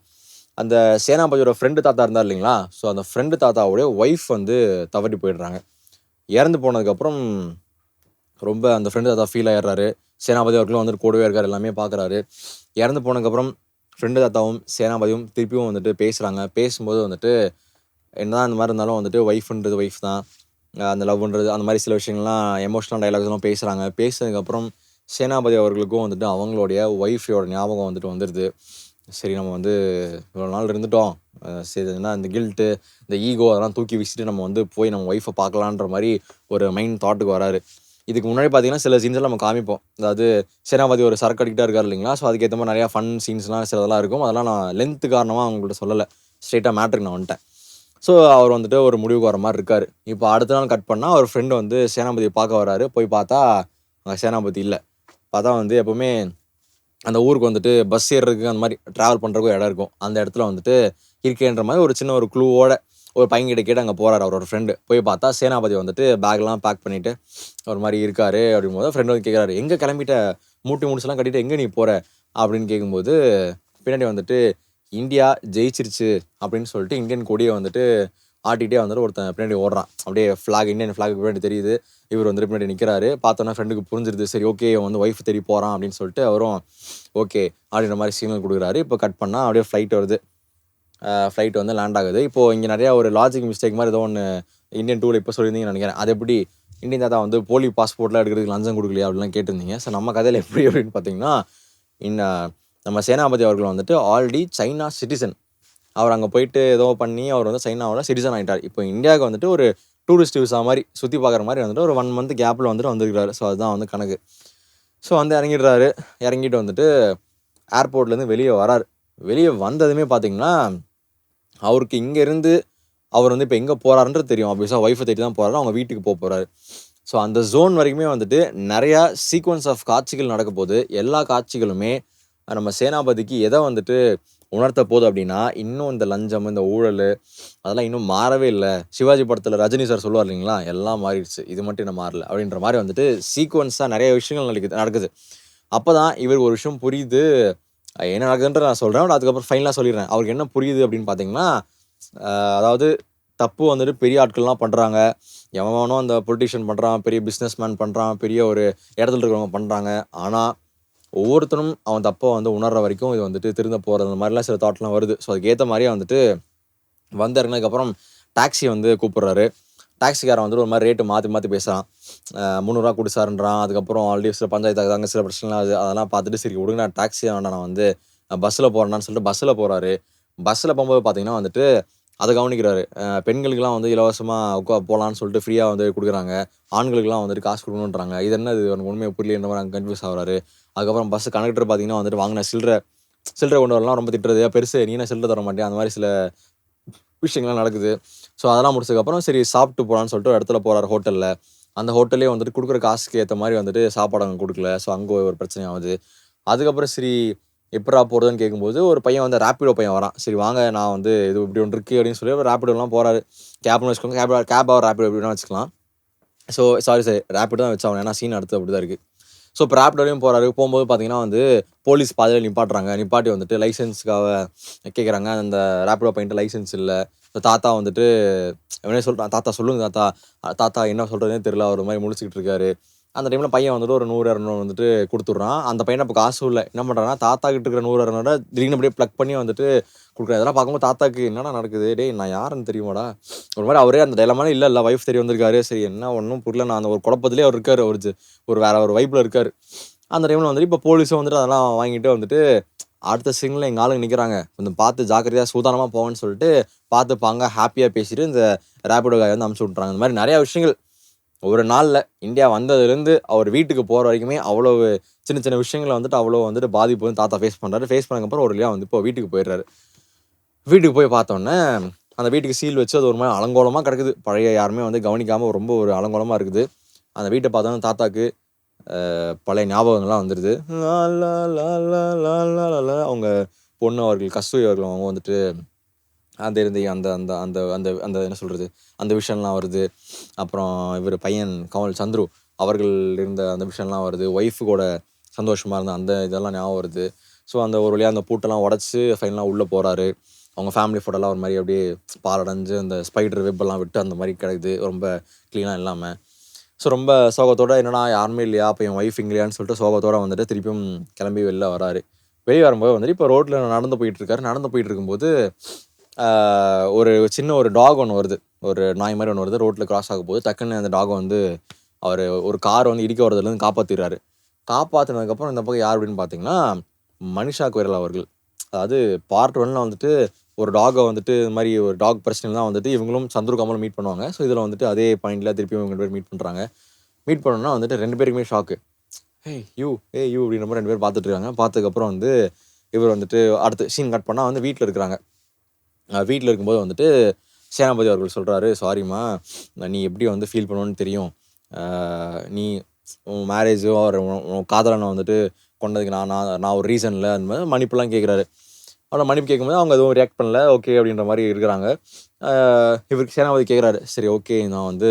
அந்த சேனாபதியோட ஃப்ரெண்டு தாத்தா இருந்தார் இல்லைங்களா? ஸோ அந்த ஃப்ரெண்டு தாத்தாவுடைய ஒய்ஃப் வந்து தவறி போயிடுறாங்க. இறந்து போனதுக்கப்புறம் ரொம்ப அந்த ஃப்ரெண்டு தாத்தா ஃபீல் ஆயிடுறாரு. சேனாபதி அவர்களும் வந்துட்டு கூடவே இருக்கார் எல்லாமே பார்க்குறாரு இறந்து போனதுக்கப்புறம் ஃப்ரெண்டு தாத்தாவும் சேனாபதியும் திருப்பியும் வந்துட்டு பேசுகிறாங்க பேசும்போது வந்துட்டு என்னதான் இந்த மாதிரி இருந்தாலும் வந்துட்டு ஒய்ஃப்ன்றது ஒய்ஃப் தான். அந்த லவ்ன்றது அந்த மாதிரி சில விஷயங்கள்லாம் எமோஷனல் டைலாக்ஸ்லாம் பேசுகிறாங்க பேசுனதுக்கப்புறம் சேனாபதி அவர்களுக்கும் வந்துட்டு அவங்களுடைய ஒய்ஃபோட ஞாபகம் வந்துட்டு வந்துடுது சரி நம்ம வந்து இவ்வளோ நாள் இருந்துட்டோம். சரி என்ன இந்த கில்ட்டு இந்த ஈகோ அதெல்லாம் தூக்கி வீசிட்டு நம்ம வந்து போய் நம்ம ஒய்ஃபை பார்க்கலான்ற மாதிரி ஒரு மைண்ட் தாட்டுக்கு வராரு. இதுக்கு முன்னாடி பார்த்தீங்கன்னா சில சீன்ஸ்லாம் நம்ம காமிப்போம். அதாவது சேனாபதி ஒரு சரக்கு அடிக்கிட்டா இருக்கார் இல்லைங்களா? ஸோ அதுக்கேற்ற மாதிரி நிறையா ஃபன் சீன்ஸ்லாம் சிலதெல்லாம் இருக்கும். அதெல்லாம் நான் லென்த்து காரணமாக அவங்கள்ட்ட சொல்லலை. ஸ்ட்ரெயிட்டாக மேட்ருக்கு நான் வந்துட்டேன். ஸோ அவர் வந்துட்டு ஒரு முடிவுக்கு வர மாதிரி இருக்கார். இப்போ அடுத்த நாள் கட் பண்ணால் அவர் ஃப்ரெண்டு வந்து சேனாபதியை பார்க்க வராரு. போய் பார்த்தா அங்கே சேனாபதி இல்லை. பார்த்தா வந்து எப்போவுமே அந்த ஊருக்கு வந்துட்டு பஸ் ஏறுறதுக்கு அந்த மாதிரி ட்ராவல் பண்ணுறதுக்கு இடம் இருக்கும். அந்த இடத்துல வந்துட்டு இருக்கேன்ற மாதிரி ஒரு சின்ன ஒரு க்ளூவோட ஒரு பையன்கிட்ட கேட்டு அங்கே போகிறார் அவரோட ஃப்ரெண்டு போய் பார்த்தா சேனாபதி வந்துட்டு பேக்லாம் பேக் பண்ணிவிட்டு ஒரு மாதிரி இருக்காரு அப்படிங்கும்போது ஃப்ரெண்டு வந்து கேட்குறாரு எங்கே கிளம்பிட்ட? மூட்டை முடிச்செல்லாம் கட்டிட்டு எங்கே நீ போகிற அப்படின்னு கேட்கும்போது பின்னாடி வந்துட்டு இந்தியா ஜெயிச்சிருச்சு அப்படின்னு சொல்லிட்டு இந்தியன் கொடியை வந்துட்டு ஆட்டிகிட்டே வந்துட்டு ஒருத்தன் பின்னாடி ஓடுறான். அப்படியே ஃப்ளாக் இந்தியன் ஃப்ளாக் பின்னாடி தெரியுது. இவர் வந்துட்டு பின்னாடி நிற்கிறாரு பார்த்தோன்னா ஃப்ரெண்டுக்கு புரிஞ்சிருது. சரி ஓகே இவன் வந்து ஒய்ஃப் தேடி போகிறான் அப்படின்னு சொல்லிட்டு அவரும் ஓகே அப்படின்ற மாதிரி சிக்னல் கொடுக்குறாரு. இப்போ கட் பண்ணால் அப்படியே ஃப்ளைட் வருது. ஃப்ளைட் வந்து லேண்ட் ஆகுது. இப்போது இங்கே நிறையா ஒரு லாஜிக் மிஸ்டேக் மாதிரி ஏதோ ஒன்று இந்தியன் டூவில் இப்போ சொல்லியிருந்தீங்கன்னு நினைக்கிறேன். அது எப்படி? இந்தியன் தாத்தா வந்து போலி பாஸ்போர்ட்லாம் எடுக்கிறதுக்கு லஞ்சம் கொடுக்கலையா அப்படிலாம் கேட்டிருந்தீங்க. ஸோ நம்ம கதையில் எப்படி அப்படின்னு பார்த்தீங்கன்னா இன்ன நம்ம சேனாபதி அவர்கள் வந்துட்டு ஆல்ரெடி சைனா சிட்டிசன் அவர் அங்கே போயிட்டு ஏதோ பண்ணி அவர் வந்து சைனாவில் சிட்டிசன் ஆகிட்டார் இப்போ இந்தியாவுக்கு வந்துட்டு ஒரு டூரிஸ்ட் விசா மாதிரி சுற்றி பார்க்குற மாதிரி வந்துட்டு ஒரு ஒன் மந்த் கேப்பில் வந்துட்டு வந்துருக்கிறாரு. ஸோ அதுதான் வந்து கணக்கு. ஸோ வந்து இறங்கிடுறாரு. இறங்கிட்டு வந்துட்டு ஏர்போர்ட்லேருந்து வெளியே வரார். வெளியே வந்ததுமே பார்த்தீங்கன்னா அவருக்கு இங்கேருந்து அவர் வந்து இப்போ எங்கே போகிறாருன்றது தெரியும். ஆப்வியஸாக ஒய்ஃபை தேடி தான் போகிறாரு அவங்க வீட்டுக்கு போக போகிறாரு ஸோ அந்த ஜோன் வரைக்குமே வந்துட்டு நிறையா சீக்வன்ஸ் ஆஃப் காட்சிகள் நடக்க போது எல்லா காட்சிகளுமே நம்ம சேனாபதிக்கு எதை வந்துட்டு உணர்த்த போகுது அப்படின்னா இன்னும் இந்த லஞ்சம் இந்த ஊழல் அதெல்லாம் இன்னும் மாறவே இல்லை. சிவாஜி படத்தில் ரஜினி சார் சொல்லுவார் இல்லைங்களா எல்லாம் மாறிடுச்சு இது மட்டும் இன்னும் மாறல அப்படின்ற மாதிரி வந்துட்டு சீக்வன்ஸாக நிறைய விஷயங்கள் நடக்குது நடக்குது. அப்போ தான் இவர் ஒரு விஷயம் புரியுது. என்ன நடக்குதுன்ற நான் சொல்கிறேன் அதுக்கப்புறம் ஃபைனலாக சொல்லிடுறேன். அவருக்கு என்ன புரியுது அப்படின்னு பார்த்தீங்கன்னா அதாவது தப்பு வந்துட்டு பெரிய ஆட்கள்லாம் பண்ணுறாங்க எவனோ அந்த பொலிட்டிஷியன் பண்ணுறான் பெரிய பிஸ்னஸ் மேன் பண்ணுறான் பெரிய ஒரு இடத்துல இருக்கிறவங்க பண்ணுறாங்க ஆனால் ஒவ்வொருத்தரும் அவன் தப்பை வந்து உணர்ற வரைக்கும் இது வந்துட்டு திருந்த போகிறது அந்த மாதிரிலாம் சில தாட்லாம் வருது. ஸோ அதுக்கேற்ற மாதிரியே வந்துட்டு வந்து இறங்கினதுக்கப்புறம் டாக்ஸி வந்து கூப்பிட்றாரு. டாக்ஸிக்காரன் வந்துட்டு ஒரு மாதிரி ரேட்டு மாற்றி மாற்றி பேசுகிறான் முந்நூறுரூவா கொடுசாருன்றான் அதுக்கப்புறம் ஆல்ரெடி சில பஞ்சாயத்து அங்கே சில பிரச்சனைலாம் அது அதெல்லாம் பார்த்துட்டு சரி விடுங்க நான் டாக்ஸி வேண்டாம் நான் வந்து பஸ்ஸில் போகிறேன்னு சொல்லிட்டு பஸ்ஸில் போகிறாரு பஸ்ஸில் போகும்போது பார்த்தீங்கன்னா வந்துட்டு அதை கவனிக்கிறாரு. பெண்களுக்கெல்லாம் வந்து இலவசமாக உட்கா போகலான்னு சொல்லிட்டு ஃப்ரீயாக வந்து கொடுக்குறாங்க. ஆண்களுக்கெல்லாம் வந்துட்டு காசு கொடுக்கணுன்றாங்க. இது என்ன இது? எனக்கு உண்மையை புரியல மாதிரி அங்கே கன்ஃபியூஸ் ஆகிறாரு. அதுக்கப்புறம் பஸ் கண்டக்டர் பார்த்தீங்கன்னா வந்துட்டு வாங்கின சில்லற சில்லறை கொண்டு வரலாம். ரொம்ப திட்டுறது. பெருசு நீ என்ன சில்லறை தர மாட்டேன் அந்த மாதிரி சில விஷயங்கள்லாம் நடக்குது. ஸோ அதெல்லாம் முடிச்சதுக்கப்புறம் சரி சாப்பிட்டு போகலான்னு சொல்லிட்டு ஒரு இடத்துல போகிறார் ஹோட்டலில் அந்த ஹோட்டல்லே வந்துட்டு கொடுக்குற காசுக்கு ஏற்ற மாதிரி வந்துட்டு சாப்பாடு அங்கே கொடுக்கல. ஸோ அங்கே ஒரு பிரச்சனை ஆகுது. அதுக்கப்புறம் சரி எப்படா போகிறதுன்னு கேட்கும்போது ஒரு பையன் வந்து ரேப்பிடோ பையன் வரான். சரி வாங்க நான் வந்து இது இப்படி ஒன்று இருக்குது அப்படின்னு சொல்லி ரேப்பிடோலாம் போகிறாரு கேப்னு வச்சுக்கோங்க. கேப் கேப் ஆர் ரேப்பிடோ எப்படின்னா வச்சுக்கலாம். ஸோ சாரி சார் ரேப்பிடோ தான் வச்சாகணும். ஏன்னா சீன் அடுத்து அப்படி தான் இருக்குது ஸோ இப்போ ரேப்பிடோலையும் போகிறாரு போகும்போது பார்த்தீங்கன்னா வந்து போலீஸ் பாதையில் நிப்பாட்டுறாங்க. நிப்பாட்டி வந்துட்டு லைசன்ஸுக்காக கேட்குறாங்க அந்த ரேப்பிடோ பையன்ட்டு லைசன்ஸ் இல்லை. ஸோ தாத்தா வந்துட்டு என்ன சொல்கிறான் தாத்தா சொல்லுங்க தாத்தா. தாத்தா என்ன சொல்கிறதுனே தெரியல. அவர் மாதிரி முடிச்சுக்கிட்டு இருக்காரு. அந்த டைமில் பையன் வந்துட்டு ஒரு நூறு இரநூறு வந்துட்டு கொடுத்துட்றான். அந்த பையனை இப்போ காசும் இல்லை. என்ன பண்ணுறான்னா தாத்தா கிட்ட இருக்கிற நூறு இரநூறு திடீர்னு அப்படியே ப்ளக் பண்ணி வந்துட்டு கொடுக்குறேன் இதெல்லாம் பார்க்கும்போது தாத்தாக்கு என்னடா நடக்குது? டேய் நான் யாருன்னு தெரியுமாடா? ஒரு மாதிரி அவரே அந்த டைலமான இல்லை இல்லை வைஃப் தெரிய வந்திருக்காரு. சரி என்ன ஒன்றும் புரியல. நான் அந்த ஒரு குழப்பத்திலே அவர் இருக்கார். ஒரு ஒரு வேற ஒரு வைப்பில் இருக்கார். அந்த டைமில் வந்துட்டு இப்போ போலீஸும் வந்துட்டு அதெல்லாம் வாங்கிட்டு வந்துட்டு அடுத்த சிங்கில் எங்கள் ஆளுங்க நிற்கிறாங்க கொஞ்சம் பார்த்து ஜாக்கிரதையாக சூதானமாக போவேன்னு சொல்லிட்டு பார்த்துப்பாங்க ஹாப்பியாக பேசிட்டு இந்த ரேபிடோ காய் வந்து அமுச்சு விட்றாங்க இந்த மாதிரி நிறையா விஷயங்கள் ஒரு நாளில் இந்தியா வந்ததுலேருந்து அவர் வீட்டுக்கு போகிற வரைக்குமே அவ்வளோ சின்ன சின்ன விஷயங்களை வந்துட்டு அவ்வளோ வந்துட்டு பாதிப்பு வந்து தாத்தா ஃபேஸ் பண்ணுறாரு ஃபேஸ் பண்ணதுக்கப்புறம் ஒரு வழியாக வந்து இப்போ வீட்டுக்கு போயிடுறாரு. வீட்டுக்கு போய் பார்த்தோன்னே அந்த வீட்டுக்கு சீல் வச்சு அது ஒரு மாதிரி அலங்கோலமாக கிடக்குது. பழைய யாருமே வந்து கவனிக்காமல் ரொம்ப ஒரு அலங்கோலமாக இருக்குது. அந்த வீட்டை பார்த்தோன்னா தாத்தாக்கு பழைய ஞாபகங்கள்லாம் வந்துடுது அவங்க பொண்ணு அவர்கள் கஸ்தூரி அவர்கள் அவங்க வந்துட்டு அந்த இருந்த அந்த அந்த அந்த அந்த அந்த என்ன சொல்கிறது அந்த விஷயம்லாம் வருது. அப்புறம் இவர் பையன் கமல் சந்துரு அவர்கள் இருந்த அந்த விஷயம்லாம் வருது. ஒய்ஃபு கூட சந்தோஷமாக இருந்த அந்த இதெல்லாம் ஞாபகம் வருது. ஸோ அந்த ஒரு வழியாக அந்த பூட்டெல்லாம் உடச்சி ஃபைனலாக உள்ளே போகிறாரு அவங்க ஃபேமிலி ஃபோட்டோலாம் ஒரு மாதிரி அப்படியே பாலடைஞ்சு அந்த ஸ்பைடர் வெப்பெல்லாம் விட்டு அந்த மாதிரி கிடைக்குது. ரொம்ப க்ளீனாக இல்லாமல் ஸோ ரொம்ப சோகத்தோட என்னடா யாருமே இல்லையா? அப்போ என் ஒய்ஃப் இல்லையான்னு சொல்லிட்டு சோகத்தோடு வந்துட்டு திருப்பியும் கிளம்பி வெளில வராரு. வெளியே வரும்போது வந்துட்டு இப்போ ரோட்டில் நடந்து போயிட்டுருக்காரு நடந்து போயிட்டு இருக்கும்போது ஒரு சின்ன ஒரு டாக் ஒன்று வருது. ஒரு நாய் மாதிரி ஒன்று வருது. ரோட்டில் கிராஸ் ஆக போது டக்குன்னு அந்த டாகை வந்து அவர் ஒரு கார் வந்து இடிக்க வரதுலேருந்து காப்பாற்றிடுறாரு காப்பாற்றினதுக்கப்புறம் இந்த பக்கம் யார் அப்படின்னு பார்த்தீங்கன்னா மனிஷா குயரல் அவர்கள். அதாவது பார்ட் ஒன்னில் வந்துட்டு ஒரு டாகை வந்துட்டு இந்த மாதிரி ஒரு டாக் பிரச்சனை தான் வந்துட்டு இவங்களும் சந்துரு கமலும் மீட் பண்ணுவாங்க. ஸோ இதில் வந்துட்டு அதே பாயிண்ட்ல திருப்பி இவங்க ரெண்டு பேர் மீட் பண்ணுறாங்க மீட் பண்ணோன்னா வந்துட்டு ரெண்டு பேருக்குமே ஷாக்கு ஏய் யூ ஏய் யூ அப்படின்ற மாதிரி ரெண்டு பேர் பார்த்துட்டு இருக்காங்க. பார்த்ததுக்கப்புறம் வந்து இவர் வந்துட்டு அடுத்து சீன் கட் பண்ணால் வந்து வீட்டில் இருக்கிறாங்க. வீட்டில் இருக்கும்போது வந்துட்டு சேனாபதி அவர்கள் சொல்கிறாரு சாரிம்மா நீ எப்படி வந்து ஃபீல் பண்ணுவோன்னு தெரியும். நீ உன் மேரேஜோ ஒரு உன் காதலனை வந்துட்டு கொண்டதுக்கு நான் நான் நான் ஒரு ரீசனில் அந்த மாதிரி மன்னிப்புலாம் கேட்குறாரு அவனை மன்னிப்பு கேட்கும்போது அவங்க எதுவும் ரியாக்ட் பண்ணல. ஓகே அப்படின்ற மாதிரி இருக்கிறாங்க. இவருக்கு சேனாபதி கேட்குறாரு சரி ஓகே நான் வந்து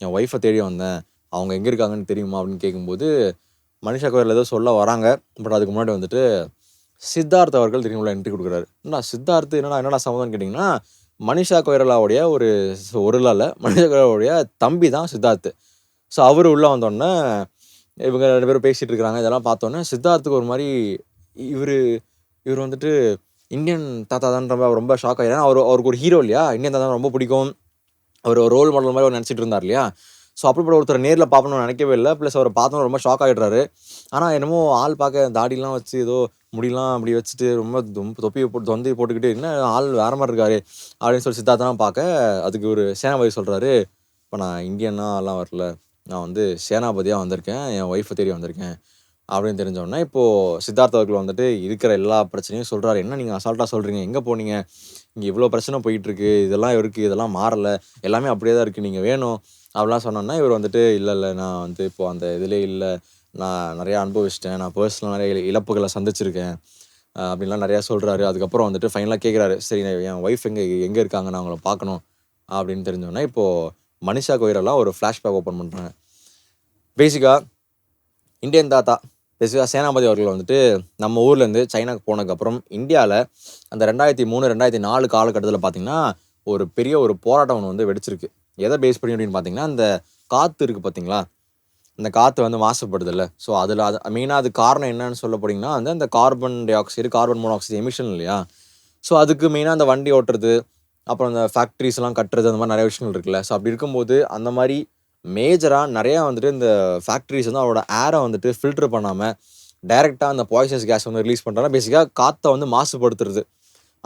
என் ஒய்ஃபை தேடி வந்தேன். அவங்க எங்கே இருக்காங்கன்னு தெரியுமா? அப்படின்னு கேட்கும்போது மனிஷா கோயில் ஏதோ சொல்ல வராங்க. பட் அதுக்கு முன்னாடி வந்துட்டு சித்தார்த் அவர்கள் திரும்பி என்ட்ரி கொடுக்குறாரு. என்ன சித்தார்த் என்னடா என்னடா சம்மதம் கேட்டிங்கன்னா மனிஷா கொய்ரலாவுடைய ஒரு ஒரு இல்லை மனிஷா கொய்ரலாவுடைய தம்பி தான் சித்தார்த் ஸோ அவர் உள்ளே வந்தோடனே இவங்க ரெண்டு பேரும் பேசிகிட்டு இருக்கிறாங்க இதெல்லாம் பார்த்தோன்னே சித்தார்த்துக்கு ஒரு மாதிரி இவர் இவர் வந்துட்டு இந்தியன் தாத்தா தான் ரொம்ப ரொம்ப ஷாக் ஆகிறேன் அவர் அவருக்கு ஒரு ஹீரோ இல்லையா? இந்தியன் தாத்தா ரொம்ப பிடிக்கும். அவர் ஒரு ரோல் மாடல் மாதிரி அவர் நினச்சிட்டு இருந்தார் இல்லையா? ஸோ அப்படிப்பட்ட ஒருத்தர் நேரில் பார்க்கணும்னு நினைக்கவே இல்லை. ப்ளஸ் அவரை பார்த்தோம் ரொம்ப ஷாக் ஆகிடுறாரு ஆனால் என்னமோ ஆள் பார்க்க தாடிலாம் வச்சு ஏதோ முடியலாம் அப்படி வச்சுட்டு ரொம்ப ரொம்ப தொப்பியை போட்டு தொந்தையை போட்டுக்கிட்டு என்ன ஆள் வேற மாதிரி இருக்காரு அப்படின்னு சொல்லி சித்தார்த்தெல்லாம் பார்க்க அதுக்கு ஒரு சேனாபதி சொல்கிறாரு இப்போ நான் இந்தியன்னா எல்லாம் வரல. நான் வந்து சேனாபதியாக வந்திருக்கேன். என் ஒய்ஃபை தேடி வந்திருக்கேன். அப்படின்னு தெரிஞ்சோடனே இப்போது சித்தார்த்த அவர்கள் வந்துட்டு இருக்கிற எல்லா பிரச்சனையும் சொல்கிறாரு என்ன நீங்கள் அசால்ட்டாக சொல்கிறீங்க எங்கே போனீங்க? இங்கே இவ்வளோ பிரச்சனை போயிட்டுருக்கு. இதெல்லாம் இருக்குது இதெல்லாம் மாறலை. எல்லாமே அப்படியே தான் இருக்குது நீங்கள் வேணும். அப்படிலாம் சொன்னோன்னா இவர் வந்துட்டு இல்லை இல்லை நான் வந்து இப்போது அந்த இதிலே இல்லை. நான் நிறையா அனுபவிச்சிட்டேன். நான் பர்சனலாக நிறைய இழப்புகளை சந்திச்சிருக்கேன். அப்படின்லாம் நிறையா சொல்கிறாரு அதுக்கப்புறம் வந்துட்டு ஃபைனலாக கேட்குறாரு சரி நான் என் ஒய்ஃப் எங்கே எங்கே இருக்காங்க? நான் அவங்கள பார்க்கணும். அப்படின்னு தெரிஞ்சோன்னே இப்போது மனிஷா கோயிரெல்லாம் ஒரு ஃப்ளாஷ்பேக் ஓப்பன் பண்ணுறாங்க பேசிக்காக இந்தியன் தாத்தா பேசிக்காக சேனாபதி அவர்கள் வந்துட்டு நம்ம ஊர்லேருந்து சைனாக்கு போனதுக்கப்புறம் இந்தியாவில் அந்த ரெண்டாயிரத்தி மூணு ரெண்டாயிரத்தி நாலு காலகட்டத்தில் பார்த்திங்கன்னா ஒரு பெரிய ஒரு போராட்டம் ஒன்று வந்து வெடிச்சிருக்கு. எதை பேஸ் பண்ணி அப்படின்னு பார்த்தீங்கன்னா அந்த காற்று இருக்குது பார்த்தீங்களா? அந்த காற்று வந்து மாசுபடுதில்ல. ஸோ அதில் அது மெயினாக அது காரணம் என்னன்னு சொல்ல போனீங்கன்னா வந்து அந்த carbon dioxide carbon monoxide emission இல்லையா? ஸோ அதுக்கு மெயினாக அந்த வண்டி ஓட்டுறது அப்புறம் அந்த ஃபேக்ட்ரிஸ்லாம் கட்டுறது அந்த மாதிரி நிறைய விஷயங்கள் இருக்குல்ல. ஸோ அப்படி இருக்கும்போது அந்த மாதிரி மேஜராக நிறையா வந்துட்டு இந்த ஃபேக்ட்ரிஸ் வந்து அவரோட ஏரை வந்துட்டு ஃபில்டர் பண்ணாமல் டைரெக்டாக அந்த பாய்சன்ஸ் கேஸ் வந்து ரிலீஸ் பண்ணுறாங்க பேசிக்காக காற்றை வந்து மாசுபடுத்துறது.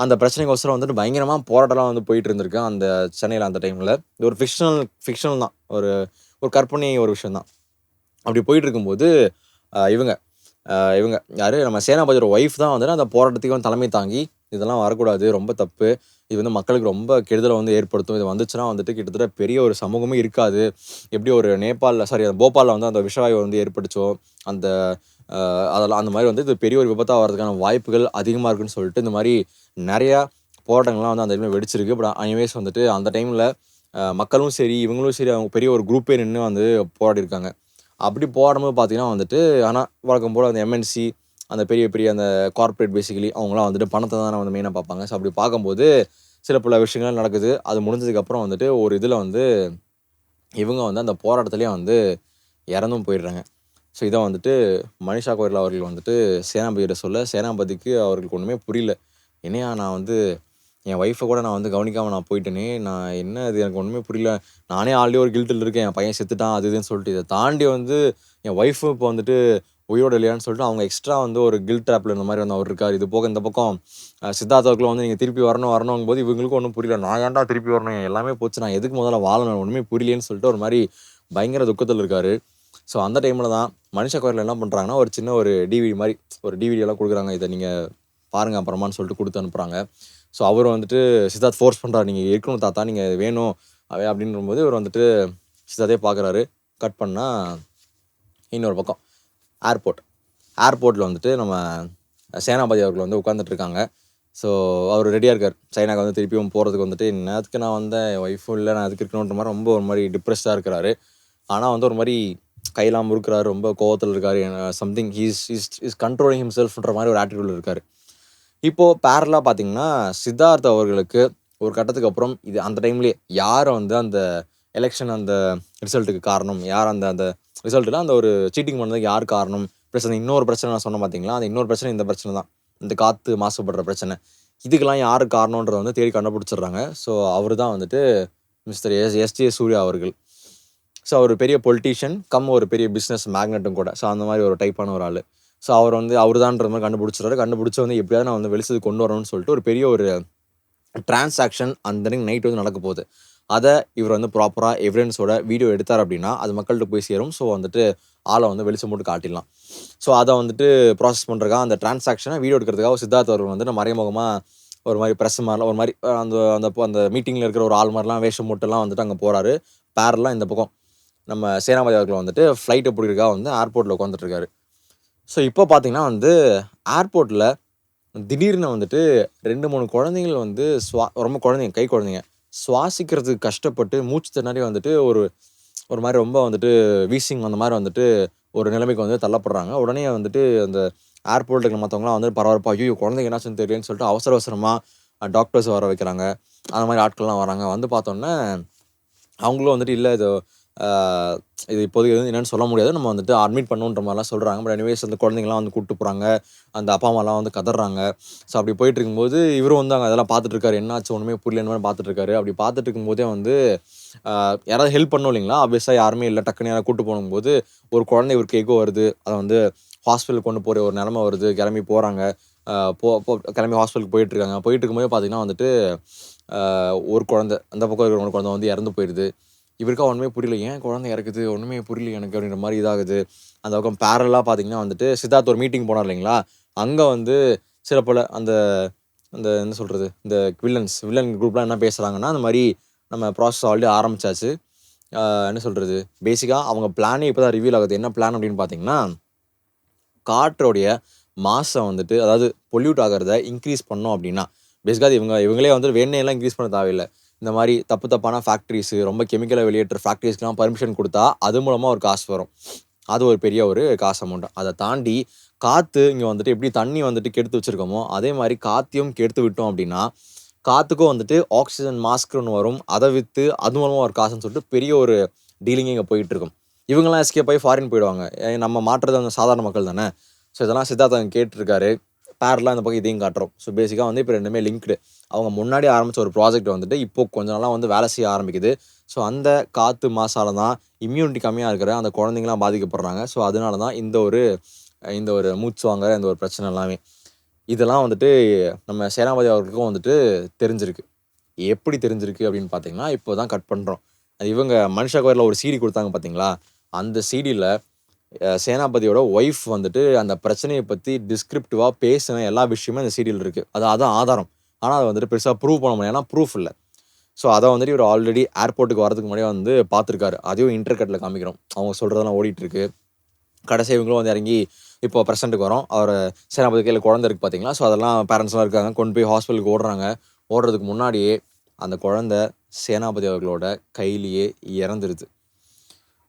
அந்த பிரச்சனைக்கோசரம் வந்துட்டு பயங்கரமாக போராட்டம்லாம் வந்து போயிட்டு இருந்திருக்கு அந்த சென்னையில் அந்த டைமில் இது ஒரு ஃபிக்ஷனல் ஃபிக்ஷனல் தான். ஒரு ஒரு கற்பனை ஒரு விஷயம் தான். அப்படி போயிட்டு இருக்கும்போது இவங்க இவங்க யார்? நம்ம சேனாபதியோட ஒய்ஃப் தான் வந்துட்டு அந்த போராட்டத்துக்கு வந்து தலைமை தாங்கி இதெல்லாம் வரக்கூடாது ரொம்ப தப்பு. இது வந்து மக்களுக்கு ரொம்ப கெடுதலை வந்து ஏற்படுத்தும். இது வந்துச்சுன்னா வந்துட்டு கிட்டத்தட்ட பெரிய ஒரு சமூகமே இருக்காது. எப்படி ஒரு நேபாளில் சாரி அந்த போபாலில் வந்து அந்த விஷவாயு வந்து ஏற்பட்டுச்சோ அந்த அதெல்லாம் அந்த மாதிரி வந்து இது பெரிய ஒரு விபத்தாக வர்றதுக்கான வாய்ப்புகள் அதிகமாக இருக்குன்னு சொல்லிட்டு இந்த மாதிரி நிறையா போராட்டங்கள்லாம் வந்து அந்த டைமில் வெடிச்சிருக்கு. பட் அனிவேஸ் வந்துட்டு அந்த டைமில் மக்களும் சரி இவங்களும் சரி அவங்க பெரிய ஒரு குரூப்பே நின்று வந்து போராடி இருக்காங்க அப்படி போராடும்போது பார்த்தீங்கன்னா வந்துட்டு ஆனால் வழக்கம் போல் அந்த எம்என்சி அந்த பெரிய பெரிய அந்த கார்ப்பரேட் பேசிக்கலி அவங்களாம் வந்துட்டு பணத்தை தான் வந்து மெயினாக பார்ப்பாங்க. ஸோ அப்படி பார்க்கும்போது சில பல விஷயங்கள் நடக்குது. அது முடிஞ்சதுக்கப்புறம் வந்துட்டு ஒரு இதில் வந்து இவங்க வந்து அந்த போராட்டத்துலேயே வந்து இறந்தும் போயிடுறாங்க. ஸோ இதை வந்துட்டு மனிஷா கோயில் அவர்கள் வந்துட்டு சேனாபதியிட சொல்ல சேனாபதிக்கு அவர்களுக்கு ஒன்றுமே புரியல. என்னையா நான் வந்து என் ஒய்ஃபை கூட நான் வந்து கவனிக்காமல் நான் போயிட்டேனே. நான் என்ன இது? எனக்கு ஒன்றுமே புரியல. நானே ஆல்ரெடி ஒரு கில்ட்டில் இருக்கேன். என் பையன் செத்துட்டான். அது இதுன்னு சொல்லிட்டு இதை தாண்டி வந்து என் ஒய்ஃபும் இப்போ வந்துட்டு உயிரோட இல்லையான்னு சொல்லிட்டு அவங்க எக்ஸ்ட்ரா வந்து ஒரு கில் ட்ராப்பில் இந்த மாதிரி வந்து அவர் இருக்கார். இது போக இந்த பக்கம் சித்தார்த்தாவுக்குள்ள வந்து நீங்கள் திருப்பி வரணும் வரணும் போது இவங்களுக்கும் ஒன்றும் புரியல. நான் ஏன்டா திருப்பி வரணும்? எல்லாமே போச்சு. நான் எதுக்கு முதல்ல வாழணும்? ஒன்றுமே புரியலேன்னு சொல்லிட்டு ஒரு மாதிரி பயங்கர துக்கத்தில் இருக்கார். ஸோ அந்த டைமில் தான் மனுஷ கோயிலில் என்ன பண்ணுறாங்கன்னா ஒரு சின்ன ஒரு டிவிடி மாதிரி ஒரு டிவிடியெல்லாம் கொடுக்குறாங்க. இதை நீங்கள் பாருங்கள் அப்புறமான்னு சொல்லிட்டு கொடுத்து அனுப்புகிறாங்க ஸோ அவர் வந்துட்டு சித்தார்த் ஃபோர்ஸ் பண்ணுறாரு நீங்கள் இருக்கணும் தாத்தா நீங்கள் வேணும் அப்படின்னும் போது இவர் வந்துட்டு சித்தார்த்தே பார்க்குறாரு கட் பண்ணால் இன்னொரு பக்கம். ஏர்போர்ட் ஏர்போர்ட்டில் வந்துட்டு நம்ம சேனாபதி அவர்கள் வந்து உட்காந்துட்ருக்காங்க ஸோ அவர் ரெடியாக இருக்கார். சைனாக்கு வந்து திருப்பியும் போகிறதுக்கு வந்துட்டு என்னத்துக்கு நான் வந்தேன். ஒய்ஃபும் இல்லை நான் அதுக்கு இருக்கணுன்ற மாதிரி ரொம்ப ஒரு மாதிரி டிப்ரெஸ்டாக இருக்கிறாரு. ஆனால் வந்து ஒரு மாதிரி கையெல்லாம் முறுக்கிறாரு. ரொம்ப கோவத்தில் இருக்கார். Something he's is is controlling ஹிம்செல்ஃப்ன்ற மாதிரி ஒரு ஆட்டிடியூடில் இருக்கார். இப்போது பேரலாக பார்த்தீங்கன்னா சித்தார்த் அவர்களுக்கு ஒரு கட்டத்துக்கு அப்புறம் இது அந்த டைம்லேயே யாரை வந்து அந்த எலெக்ஷன் அந்த ரிசல்ட்டுக்கு காரணம்? யார் அந்த அந்த ரிசல்ட்டில் அந்த ஒரு சீட்டிங் பண்ணதுக்கு யார் காரணம்? ப்ளஸ் அந்த இன்னொரு பிரச்சனை நான் சொன்னேன் பார்த்தீங்களா அந்த இன்னொரு பிரச்சனை இந்த பிரச்சனை தான். இந்த காற்று மாசுபடுற பிரச்சனை. இதுக்கெல்லாம் யார் காரணன்றதை வந்து தேடி கண்டுபிடிச்சிடுறாங்க. ஸோ அவர் தான் வந்துட்டு மிஸ்டர் எஸ் எஸ்ஜே சூர்யா அவர்கள். ஸோ அவர் பெரிய பொலிட்டீஷியன் கம் ஒரு பெரிய பிஸ்னஸ் மேக்னெட்டும் கூட. ஸோ அந்த மாதிரி ஒரு டைப்பான ஒரு ஆள். ஸோ அவர் வந்து அவர் தான்ற மாதிரி கண்டுபிடிச்சிடுறாரு. கண்டுபிடிச்சி வந்து எப்படியாவது நான் வந்து வெளிச்சது கொண்டு வரணும்னு சொல்லிட்டு ஒரு பெரிய ஒரு டிரான்சாக்ஷன் அந்த நைட் வந்து நடக்க போகுது. அதை இவர் வந்து ப்ராப்பராக எவிடன்ஸோட வீடியோ எடுத்தார் அப்படின்னா அது மக்கள்கிட்ட போய் சேரும். ஸோ வந்துட்டு ஆளை வந்து வெளிச்சம் போட்டு காட்டிடலாம். ஸோ அதை வந்துட்டு ப்ராசஸ் பண்ணுறதுக்காக அந்த டிரான்சாக்ஷனை வீடியோ எடுக்கிறதுக்காக சித்தார்த் அவர்கள் வந்துட்டு மறைமுகமாக ஒரு மாதிரி ப்ரெஸ் மாதிரிலாம் ஒரு மாதிரி அந்த அந்த அந்த மீட்டிங்கில் இருக்கிற ஒரு ஆள் மாதிரிலாம் வேஷம் போட்டுலாம் வந்துட்டு அங்கே போகிறாரு பேரெல்லாம் இந்த பக்கம். நம்ம சேனாபதி அவர்கள் வந்துட்டு ஃப்ளைட்டை பிடிக்கிறதுக்காக வந்து ஏர்போர்ட்டில் உட்காந்துட்ருக்காரு ஸோ இப்போ பார்த்தீங்கன்னா வந்து ஏர்போர்ட்டில் திடீர்னு வந்துட்டு ரெண்டு மூணு குழந்தைங்கள் வந்து சுவா ரொம்ப குழந்தைங்க கை குழந்தைங்க. சுவாசிக்கிறதுக்கு கஷ்டப்பட்டு மூச்சு திணறி வந்துட்டு ஒரு ஒரு மாதிரி ரொம்ப வந்துட்டு வீசிங் அந்த மாதிரி வந்துட்டு ஒரு நிலைமைக்கு வந்து தள்ளப்படுறாங்க. உடனே வந்துட்டு அந்த ஏர்போர்ட்டில் இருக்கிற மற்றவங்களாம் வந்து பரபரப்பாக ஐயோ குழந்தைங்க என்னாச்சுன்னு தெரியலன்னு சொல்லிட்டு அவசர அவசரமாக டாக்டர்ஸ் வர வைக்கிறாங்க. அந்த மாதிரி ஆட்கள்லாம் வராங்க. வந்து பார்த்தோன்னே அவங்களும் வந்துட்டு இல்லை இது இது இப்போதைக்கு வந்து என்னென்னு சொல்ல முடியாது. நம்ம வந்துட்டு அட்மிட் பண்ணுன்ற மாதிரிலாம் சொல்கிறாங்க பட் எனிவேஸ் அந்த குழந்தைங்களாம் வந்து கூப்பிட்டு போகிறாங்க அந்த அப்பா அம்மாலாம் வந்து கதறாங்க. ஸோ அப்படி போயிட்டு இருக்கும்போது இவரும் வந்து அங்கே அதெல்லாம் பார்த்துட்ருக்காரு என்னாச்சு ஒன்றுமே புரியலன்னு மாதிரி பார்த்துட்ருக்காரு அப்படி பார்த்துட்டு இருக்கும்போதே வந்து யாராவது ஹெல்ப் பண்ணும் இல்லைங்களா? ஆப்வியஸாக யாருமே இல்லை. டக்குன்னு யாராவது கூப்பிட்டு போகும்போது ஒரு குழந்தை ஒரு கேக்கோ வருது. அதை வந்து ஹாஸ்பிட்டல் கொண்டு போகிற ஒரு நிலமை வருது. கிளம்பி போகிறாங்க போ போ கிளம்பி ஹாஸ்பிட்டலுக்கு போயிட்டுருக்காங்க. போயிட்டு இருக்கும்போது பார்த்தீங்கன்னா வந்துட்டு ஒரு குழந்தை அந்த பக்கம் இருக்கிற ஒரு குழந்தை வந்து இறந்து போயிடுது. இவருக்கா ஒன்றுமே புரியல. ஏன் குழந்தை இறக்குது? ஒன்றுமே புரியல எனக்கு அப்படின்ற மாதிரி இதாகுது. அந்த பக்கம் பேரலாக பார்த்தீங்கன்னா வந்துட்டு சித்தார்த் ஒரு மீட்டிங் போனார் இல்லைங்களா? அங்கே வந்து சில பல அந்த அந்த என்ன சொல்கிறது இந்த வில்லன்ஸ் வில்லன் குரூப்லாம் என்ன பேசுகிறாங்கன்னா அந்த மாதிரி நம்ம ப்ராசஸ் ஆல்ரெடி ஆரம்பித்தாச்சு என்ன சொல்கிறது பேசிக்காக அவங்க பிளானே இப்போ தான் ரிவீல் ஆகுது. என்ன பிளான் அப்படின்னு பார்த்தீங்கன்னா காற்றோடைய மாசை வந்துட்டு அதாவது பொல்யூட் ஆகிறத இன்க்ரீஸ் பண்ணோம் அப்படின்னா பேசிக்காக இவங்க இவங்களே வந்து வேணையெல்லாம் இன்க்ரீஸ் பண்ண தேவையில்லை. இந்த மாதிரி தப்பு தப்பான ஃபேக்ட்ரிஸு ரொம்ப கெமிக்கலை வெளியேற்ற ஃபேக்ட்ரிஸ்க்கெலாம் பர்மிஷன் கொடுத்தா அது மூலமாக ஒரு காசு வரும். அது ஒரு பெரிய ஒரு காசு அமௌண்ட் அதை தாண்டி காற்று இங்கே வந்துட்டு எப்படி தண்ணி வந்துட்டு கெடுத்து வச்சுருக்கோமோ அதே மாதிரி காற்றையும் கெடுத்து விட்டோம் அப்படின்னா காற்றுக்கும் வந்துட்டு ஆக்சிஜன் மாஸ்க்னு வரும். அதை விற்று அது மூலமாக ஒரு காசுன்னு சொல்லிட்டு பெரிய ஒரு டீலிங் இங்கே போயிட்டுருக்கும் இவங்கெல்லாம் எஸ்கேப் ஆகி ஃபாரின் போயிடுவாங்க. நம்ம மாற்றுறது அந்த சாதாரண மக்கள் தானே. ஸோ இதெல்லாம் சித்தார்த்தன் கேட்டிருக்காரு. பேரலாம் இந்த பக்கம் இதையும் காட்டுறோம். ஸோ பேசிக்காக வந்து இப்போ ரெண்டுமே லிங்க்டு அவங்க முன்னாடி ஆரம்பித்த ஒரு ப்ராஜெக்ட் வந்துட்டு இப்போ கொஞ்ச நாளாக வந்து வேலை செய்ய ஆரம்பிக்குது. ஸோ அந்த காற்று மாசால தான் இம்யூனிட்டி கம்மியாக இருக்கிற அந்த குழந்தைங்களாம் பாதிக்கப்படுறாங்க. ஸோ அதனால தான் இந்த ஒரு இந்த ஒரு மூச்சு வாங்குற இந்த ஒரு பிரச்சனை எல்லாமே. இதெல்லாம் வந்துட்டு நம்ம சேனாபதி அவர்களுக்கும் வந்துட்டு தெரிஞ்சிருக்கு. எப்படி தெரிஞ்சிருக்கு அப்படின்னு பார்த்தீங்கன்னா இப்போ தான் கட் பண்ணுறோம் அது இவங்க மனுஷா கோயிலில் ஒரு சீடி கொடுத்தாங்க பார்த்தீங்களா அந்த சீடியில் சேனாபதியோட ஒய்ஃப் வந்துட்டு அந்த பிரச்சனையை பற்றி டிஸ்கிரிப்டிவாக பேசின எல்லா விஷயமும் அந்த சீரியல் இருக்குது அது அதான் ஆதாரம். ஆனால் அதை வந்துட்டு பெருசாக ப்ரூவ் பண்ண முடியும் ஏன்னா ப்ரூஃப் இல்லை. ஸோ அதை வந்துட்டு இவர் ஆல்ரெடி ஏர்போர்ட்டுக்கு வரதுக்கு முன்னாடியே வந்து பார்த்துருக்காரு. அதையும் இன்டர்கட்டில் காமிக்கிறோம். அவங்க சொல்கிறதெல்லாம் ஓடிட்டுருக்கு. கடைசி இவங்களும் வந்து இறங்கி இப்போ ப்ரெசென்ட்டுக்கு வரோம். அவர் சேனாபதி கையில் குழந்தை இருக்குது பார்த்தீங்களா ஸோ அதெல்லாம் பேரண்ட்ஸ்லாம் இருக்காங்க. கொண்டு போய் ஹாஸ்பிட்டலுக்கு ஓடுறாங்க. ஓடுறதுக்கு முன்னாடியே அந்த குழந்தை சேனாபதி அவர்களோட கையிலேயே இறந்துருது.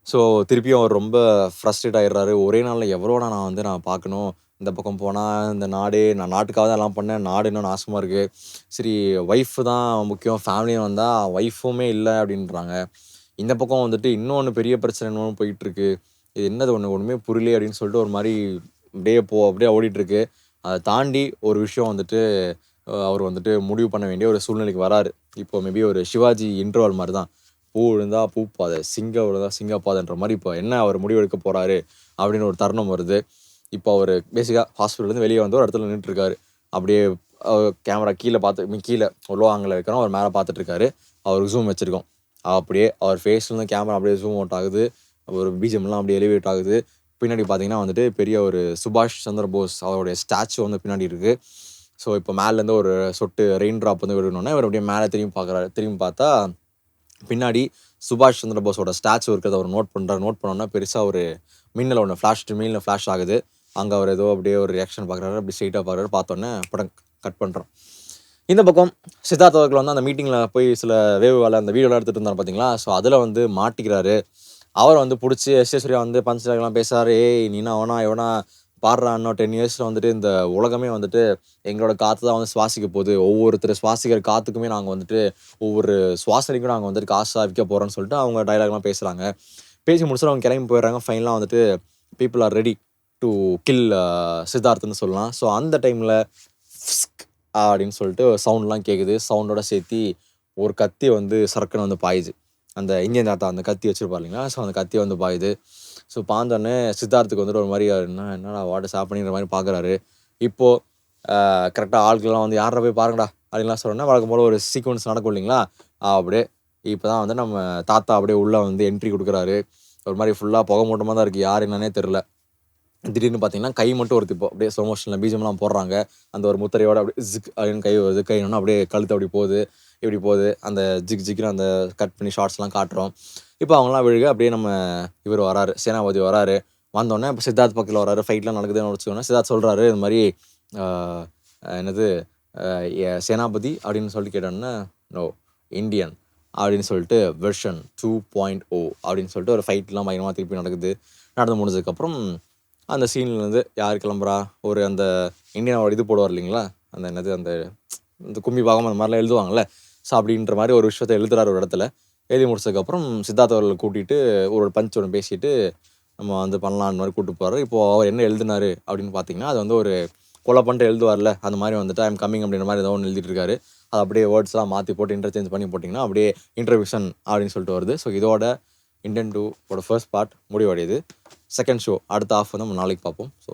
ஸோ திருப்பியும் அவர் ரொம்ப ஃப்ரஸ்ட்ரேட் ஆயிடுறாரு. ஒரே நாளில் எவ்வளோடா நான் வந்து நான் பார்க்கணும்? இந்த பக்கம் போனால் இந்த நாடு நான் நாட்டுக்காக தான் எல்லாம் பண்ணேன். நாடு இன்னும் நாசமாக இருக்குது சரி ஒய்ஃபு தான் முக்கியம். ஃபேமிலியும் வந்தால் ஒய்ஃபுமே இல்லை அப்படின்றாங்க. இந்த பக்கம் வந்துட்டு இன்னொன்று பெரிய பிரச்சனை இன்னொன்று போயிட்டுருக்கு இது என்னது ஒன்று ஒன்றுமே புரியல அப்படின்னு சொல்லிட்டு ஒரு மாதிரி அப்படியே போ அப்படியே ஓடிட்டுருக்கு அதை தாண்டி ஒரு விஷயம் வந்துட்டு அவர் வந்துட்டு முடிவு பண்ண வேண்டிய ஒரு சூழ்நிலைக்கு வராரு. இப்போ மேபி ஒரு சிவாஜி இன்டர்வல் மாதிரி தான் பூ விழுந்தா பூப்பாதை சிங்கம் விழுந்தா சிங்கப்பாதைன்ற மாதிரி இப்போ என்ன அவர் முடிவெடுக்க போகிறாரு அப்படின்னு ஒரு தருணம் வருது. இப்போ அவர் பேசிக்காக ஹாஸ்பிட்டல்லேருந்து வெளியே வந்து ஒரு இடத்துல நின்றுட்டுருக்காரு அப்படியே கேமரா கீழே பார்த்து மீ கீழே லோ ஆங்கில் இருக்கிறோம் அவர் மேலே பார்த்துட்ருக்காரு அவருக்கு ஜூம் வச்சுருக்கோம். அப்படியே அவர் ஃபேஸ்லேருந்து கேமரா அப்படியே ஜூம் அவுட் ஆகுது. ஒரு பிஜிஎம்லாம் அப்படியே எலிவேட் ஆகுது. பின்னாடி பார்த்தீங்கன்னா வந்துட்டு பெரிய ஒரு சுபாஷ் சந்திர போஸ் அவருடைய ஸ்டாச்சு வந்து பின்னாடி இருக்குது ஸோ இப்போ மேலேருந்து ஒரு சொட்டு ரெயின் ட்ராப் வந்து விடணுன்னே இவர் அப்படியே மேலே திரும்பி பார்க்குறாரு. திரும்பி பார்த்தா பின்னாடி சுபாஷ் சந்திர போஸோட ஸ்டாச்சு இருக்கிறத அவர் நோட் பண்ணுறாரு நோட் பண்ணோன்னா பெருசாக ஒரு மின்னல் ஒன்று ஃப்ளாஷ் மின்னல் ஃப்ளாஷ் ஆகுது. அங்கே அவர் ஏதோ அப்படியே ஒரு ரியாக்ஷன் பார்க்குறாரு. அப்படி ஸ்ட்ரெயிட்டாக பார்க்குறாரு. பார்த்தோன்னே படம் கட் பண்ணுறோம் இந்த பக்கம் சித்தார்த் அவர்கள் வந்து அந்த மீட்டிங்கில் போய் சில வேவு வேலை அந்த வீடியோலாம் எடுத்துகிட்டு இருந்தார் பார்த்தீங்களா ஸோ அதில் வந்து மாட்டிக்கிறாரு. அவர் வந்து பிடிச்சி எஸ்எஸ்வரியா வந்து பஞ்சலாகலாம் பேசுறாரு ஏய் நீனா அவனா எவனா பாடுறா இன்னும் டென் இயர்ஸில் வந்துட்டு இந்த உலகமே வந்துட்டு எங்களோட காற்று தான் வந்து சுவாசிக்க போகுது. ஒவ்வொருத்தர் சுவாசிக்கிற காற்றுக்குமே நாங்கள் வந்துட்டு ஒவ்வொரு சுவாசனைக்கும் நாங்கள் வந்துட்டு காசாக விற்க போகிறோன்னு சொல்லிட்டு அவங்க டைலாக்லாம் பேசுகிறாங்க பேசி முடிச்சுட்டு அவங்க கிளம்பி போயிடுறாங்க. ஃபைனலாக வந்துட்டு people are ready to kill சித்தார்த்துன்னு சொல்லலாம். ஸோ அந்த டைமில் ah, அப்படின்னு சொல்லிட்டு சவுண்ட்லாம் கேட்குது சவுண்டோட சேர்த்து ஒரு கத்தி வந்து சரக்குன்னு வந்து பாயுது. அந்த இந்தியன் தாத்தா அந்த கத்தி வச்சுருப்பார் இல்லைங்களா? ஸோ அந்த கத்தி வந்து பாயுது. ஸோ பாந்தோடனே சித்தார்த்துக்கு வந்துட்டு ஒரு மாதிரி என்ன என்னடா வாட்டர் சாப்பிடுங்கிற மாதிரி பார்க்குறாரு இப்போது கரெக்டாக ah, ஆட்கள்லாம் வந்து யாரை போய் பாருங்கடா அப்படின்லாம் சொன்னோன்னா வழக்கம் போல் ஒரு சீக்வன்ஸ் நடக்கும் இல்லைங்களா? அப்படியே இப்போ தான் வந்து நம்ம தாத்தா அப்படியே உள்ளே வந்து என்ட்ரி கொடுக்குறாரு. ஒரு மாதிரி ஃபுல்லாக புகை மூட்டமாக தான் இருக்குது யார் என்னன்னே தெரில திடீர்னு பார்த்தீங்கன்னா கை மட்டும் ஒரு இப்போ அப்படியே ஸ்லோ மோஷனில் பீஜம்லாம் போடுறாங்க. அந்த ஒரு முத்திரையோட அப்படியே ஜிக் அப்படின்னு கை வருது கை ஒன்று அப்படியே கழுத்து அப்படி போகுது இப்படி போகுது. அந்த ஜிக் ஜிக்னு அந்த கட் பண்ணி ஷார்ட்ஸ்லாம் காட்டுறோம். இப்போ அவங்களாம் விழுக அப்படியே நம்ம இவர் வராரு சேனாபதி வராரு. வந்தோடனே இப்போ சித்தார்த் பக்கத்தில் வராரு. ஃபைட்லாம் நடக்குதுன்னு வச்சுக்கோன்னா சித்தார்த் சொல்கிறாரு இது மாதிரி என்னது சேனாபதி அப்படின்னு சொல்லிட்டு கேட்டோன்னே நோ இந்தியன் அப்படின்னு சொல்லிட்டு வெர்ஷன் டூ பாயிண்ட் ஓ அப்படின்னு சொல்லிட்டு ஒரு ஃபைட்லாம் பயங்கரமாக திருப்பி நடக்குது. நடந்து முடிஞ்சதுக்கப்புறம் அந்த சீன்லேருந்து யார் கிளம்புறா? ஒரு அந்த இந்தியனோட இது போடுவார் இல்லைங்களா? அந்த என்னது அந்த இந்த கும்பி பாகம் அந்த மாதிரிலாம் எழுதுவாங்கல்ல? ஸோ அப்படின்ற மாதிரி ஒரு விஷயத்தை எழுதுறாரு ஒரு இடத்துல. எழுதி முடிச்சதுக்கப்புறம் சித்தார்த் அவர்களை கூட்டிகிட்டு ஒரு பஞ்ச் ஒன்று பேசிட்டு நம்ம வந்து பண்ணலான் மாதிரி கூப்பிட்டு போகிறாரு இப்போது அவர் என்ன எழுதினாரு அப்படின்னு பார்த்தீங்கன்னா அது வந்து ஒரு கொலை பண்ணிட்டு எழுதுவார்ல அந்த மாதிரி வந்துட்டு ஐம் கம்மிங் அப்படின்ற மாதிரி ஏதோ ஒன்று எழுதிட்டு இருக்காரு. அது அப்படியே வேர்ட்ஸ்லாம் மாற்றி போட்டு இன்டர்சேஞ்ச் பண்ணி போட்டிங்கன்னா அப்படியே இன்டர்வியூஷன் அப்படின்னு சொல்லிட்டு வருது. ஸோ இதோட இண்டியன் டூ ஃபர்ஸ்ட் பார்ட் முடிவடையுது. செகண்ட் ஷோ அடுத்த ஆஃப் வந்து நம்ம நாளைக்கு பார்ப்போம். ஸோ